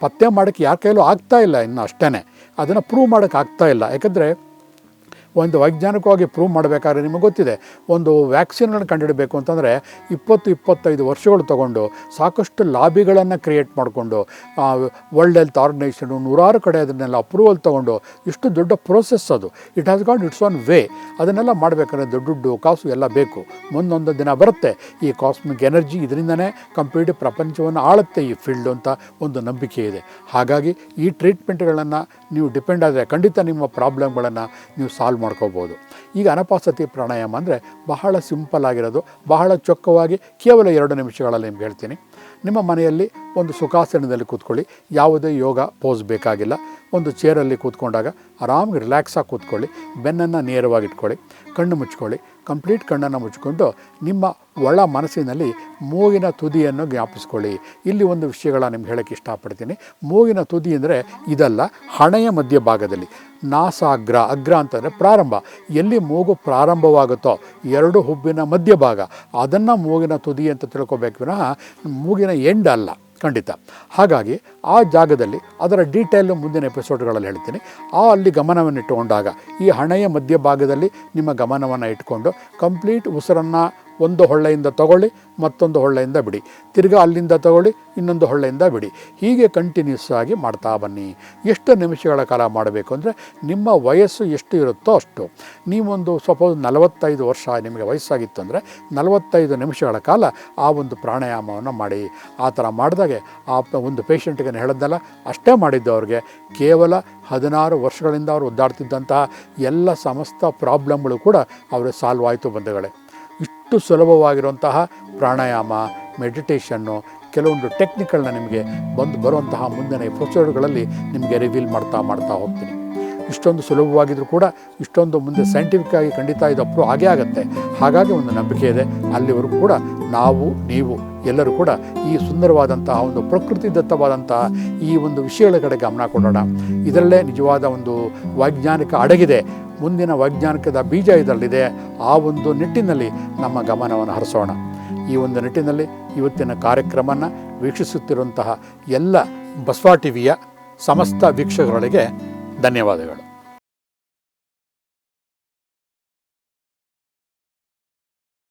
ಪತ್ತೆ ಮಾಡೋಕ್ಕೆ ಯಾರ ಕೈಲೂ ಆಗ್ತಾ ಇಲ್ಲ ಇನ್ನು ಅಷ್ಟೇ ಅದನ್ನು ಪ್ರೂವ್ ಮಾಡೋಕ್ಕೆ ಇಲ್ಲ. ಯಾಕಂದರೆ ಒಂದು ವೈಜ್ಞಾನಿಕವಾಗಿ ಪ್ರೂವ್ ಮಾಡಬೇಕಾದ್ರೆ ನಿಮಗೆ ಗೊತ್ತಿದೆ. ಒಂದು ವ್ಯಾಕ್ಸಿನ್ಗಳನ್ನು ಕಂಡುಹಿಡಬೇಕು ಅಂತಂದರೆ ಇಪ್ಪತ್ತು ಇಪ್ಪತ್ತೈದು ವರ್ಷಗಳು ತಗೊಂಡು ಸಾಕಷ್ಟು ಲಾಬಿಗಳನ್ನು ಕ್ರಿಯೇಟ್ ಮಾಡಿಕೊಂಡು ವರ್ಲ್ಡ್ ಹೆಲ್ತ್ ಆರ್ಗನೈಸೇಷನು ನೂರಾರು ಕಡೆ ಅದನ್ನೆಲ್ಲ ಅಪ್ರೂವಲ್ ತೊಗೊಂಡು ಇಷ್ಟು ದೊಡ್ಡ ಪ್ರೋಸೆಸ್ ಅದು. It has got its one way ಅದನ್ನೆಲ್ಲ ಮಾಡಬೇಕಂದ್ರೆ ದೊಡ್ಡ ದುಡ್ಡು, ಕಾಸು ಎಲ್ಲ ಬೇಕು. ಮುಂದೊಂದು ದಿನ ಬರುತ್ತೆ. ಈ ಕಾಸ್ಮಿಕ್ ಎನರ್ಜಿ ಇದರಿಂದನೇ ಕಂಪ್ಲೀಟ್ ಪ್ರಪಂಚವನ್ನು ಆಳುತ್ತೆ ಈ ಫೀಲ್ಡ್ ಅಂತ ಒಂದು ನಂಬಿಕೆ ಇದೆ. ಹಾಗಾಗಿ ಈ ಟ್ರೀಟ್ಮೆಂಟ್ಗಳನ್ನು ನೀವು ಡಿಪೆಂಡ್ ಆದರೆ ಖಂಡಿತ ನಿಮ್ಮ ಪ್ರಾಬ್ಲಮ್ಗಳನ್ನು ನೀವು ಸಾಲ್ವ್ ಮಾಡ್ಕೋಬೋದು. ಈಗ ಅನಪಾಸತಿ ಪ್ರಾಣಾಯಾಮ ಅಂದರೆ ಬಹಳ ಸಿಂಪಲ್ ಆಗಿರೋದು. ಬಹಳ ಚೊಕ್ಕವಾಗಿ ಕೇವಲ ಎರಡು ನಿಮಿಷಗಳಲ್ಲಿ ನಿಮ್ಗೆ ಹೇಳ್ತೀನಿ. ನಿಮ್ಮ ಮನೆಯಲ್ಲಿ ಒಂದು ಸುಖಾಸನದಲ್ಲಿ ಕೂತ್ಕೊಳ್ಳಿ. ಯಾವುದೇ ಯೋಗ ಪೋಸ್ ಬೇಕಾಗಿಲ್ಲ. ಒಂದು ಚೇರಲ್ಲಿ ಕೂತ್ಕೊಂಡಾಗ ಆರಾಮಾಗಿ ರಿಲ್ಯಾಕ್ಸಾಗಿ ಕೂತ್ಕೊಳ್ಳಿ. ಬೆನ್ನನ್ನು ನೇರವಾಗಿ ಇಟ್ಕೊಳ್ಳಿ. ಕಣ್ಣು ಮುಚ್ಕೊಳ್ಳಿ. ಕಂಪ್ಲೀಟ್ ಕಣ್ಣನ್ನು ಮುಚ್ಚಿಕೊಂಡು ನಿಮ್ಮ ಒಳ ಮನಸ್ಸಿನಲ್ಲಿ ಮೂಗಿನ ತುದಿಯನ್ನು ಜ್ಞಾಪಿಸ್ಕೊಳ್ಳಿ. ಇಲ್ಲಿ ಒಂದು ವಿಷಯಗಳ ನಿಮ್ಗೆ ಹೇಳೋಕ್ಕೆ ಇಷ್ಟಪಡ್ತೀನಿ. ಮೂಗಿನ ತುದಿ ಅಂದರೆ ಇದಲ್ಲ, ಹಣೆಯ ಮಧ್ಯಭಾಗದಲ್ಲಿ ನಾಸಾಗ್ರ, ಅಗ್ರ ಅಂತಂದರೆ ಪ್ರಾರಂಭ. ಎಲ್ಲಿ ಮೂಗು ಪ್ರಾರಂಭವಾಗುತ್ತೋ, ಎರಡು ಹುಬ್ಬಿನ ಮಧ್ಯಭಾಗ. ಅದನ್ನು ಮೂಗಿನ ತುದಿ ಅಂತ ತಿಳ್ಕೊಬೇಕು ವಿನಃ ಮೂಗಿನ ಎಂಡ್ ಅಲ್ಲ. ಖಂಡಿತ. ಹಾಗಾಗಿ ಆ ಜಾಗದಲ್ಲಿ ಅದರ ಡೀಟೇಲ್ ಮುಂದಿನ ಎಪಿಸೋಡ್ಗಳಲ್ಲಿ ಹೇಳ್ತೀನಿ. ಆ ಅಲ್ಲಿ ಗಮನವನ್ನು ಇಟ್ಟುಕೊಂಡಾಗ ಈ ಹಣೆಯ ಮಧ್ಯಭಾಗದಲ್ಲಿ ನಿಮ್ಮ ಗಮನವನ್ನು ಇಟ್ಕೊಂಡು ಕಂಪ್ಲೀಟ್ ಉಸಿರನ್ನು ಒಂದು ಹೊಳ್ಳೆಯಿಂದ ತಗೊಳ್ಳಿ, ಮತ್ತೊಂದು ಹೊಳ್ಳೆಯಿಂದ ಬಿಡಿ. ತಿರ್ಗಾ ಅಲ್ಲಿಂದ ತಗೊಳ್ಳಿ, ಇನ್ನೊಂದು ಹೊಳ್ಳೆಯಿಂದ ಬಿಡಿ. ಹೀಗೆ ಕಂಟಿನ್ಯೂಸ್ ಆಗಿ ಮಾಡ್ತಾ ಬನ್ನಿ. ಎಷ್ಟು ನಿಮಿಷಗಳ ಕಾಲ ಮಾಡಬೇಕು ಅಂದರೆ ನಿಮ್ಮ ವಯಸ್ಸು ಎಷ್ಟು ಇರುತ್ತೋ ಅಷ್ಟು. ನೀವೊಂದು ಸಪೋಸ್ ನಲವತ್ತೈದು ವರ್ಷ ನಿಮಗೆ ವಯಸ್ಸಾಗಿತ್ತು ಅಂದರೆ ನಲವತ್ತೈದು ನಿಮಿಷಗಳ ಕಾಲ ಆ ಒಂದು ಪ್ರಾಣಾಯಾಮವನ್ನು ಮಾಡಿ. ಆ ಥರ ಮಾಡಿದಾಗೆ ಆ ಒಂದು ಪೇಷಂಟ್ಗೆ ಹೇಳಿದ್ನಲ್ಲ, ಅಷ್ಟೇ ಮಾಡಿದ್ದು ಅವ್ರಿಗೆ. ಕೇವಲ ಹದಿನಾರು ವರ್ಷಗಳಿಂದ ಅವರು ಒದ್ದಾಡ್ತಿದ್ದಂತಹ ಎಲ್ಲ ಸಮಸ್ತ ಪ್ರಾಬ್ಲಮ್ಗಳು ಕೂಡ ಅವರು ಸಾಲ್ವ್ ಆಯಿತು ಬಂಧುಗಳೇ. ಇಷ್ಟು ಸುಲಭವಾಗಿರುವಂತಹ ಪ್ರಾಣಾಯಾಮ ಮೆಡಿಟೇಷನ್ನು ಕೆಲವೊಂದು ಟೆಕ್ನಿಕ್ಗಳನ್ನ ನಿಮಗೆ ಬಂದು ಬರುವಂತಹ ಮುಂದಿನ ಎಪಿಸೋಡ್ಗಳಲ್ಲಿ ನಿಮಗೆ ರಿವೀಲ್ ಮಾಡ್ತಾ ಮಾಡ್ತಾ ಹೋಗ್ತೀನಿ. ಇಷ್ಟೊಂದು ಸುಲಭವಾಗಿದ್ದರೂ ಕೂಡ ಇಷ್ಟೊಂದು ಮುಂದೆ ಸೈಂಟಿಫಿಕ್ ಆಗಿ ಖಂಡಿತ ಇದು ಅಪ್ರೂವ್ ಆಗೇ ಆಗುತ್ತೆ. ಹಾಗಾಗಿ ಒಂದು ನಂಬಿಕೆ ಇದೆ. ಅಲ್ಲಿವರೆಗೂ ಕೂಡ ನಾವು, ನೀವು ಎಲ್ಲರೂ ಕೂಡ ಈ ಸುಂದರವಾದಂತಹ ಒಂದು ಪ್ರಕೃತಿ ದತ್ತವಾದಂತಹ ಈ ಒಂದು ವಿಷಯಗಳ ಕಡೆ ಗಮನ ಕೊಡೋಣ. ಇದರಲ್ಲೇ ನಿಜವಾದ ಒಂದು ವೈಜ್ಞಾನಿಕ ಅಡಗಿದೆ. ಮುಂದಿನ ವೈಜ್ಞಾನಿಕದ ಬೀಜ ಇದರಲ್ಲಿದೆ. ಆ ಒಂದು ನಿಟ್ಟಿನಲ್ಲಿ ನಮ್ಮ ಗಮನವನ್ನು ಹರಿಸೋಣ. ಈ ಒಂದು ನಿಟ್ಟಿನಲ್ಲಿ ಇವತ್ತಿನ ಕಾರ್ಯಕ್ರಮನ ವೀಕ್ಷಿಸುತ್ತಿರುವಂತಹ ಎಲ್ಲ ಬಸವ ಟಿವಿಯ ಸಮಸ್ತ ವೀಕ್ಷಕರಿಗೆ ಧನ್ಯವಾದಗಳು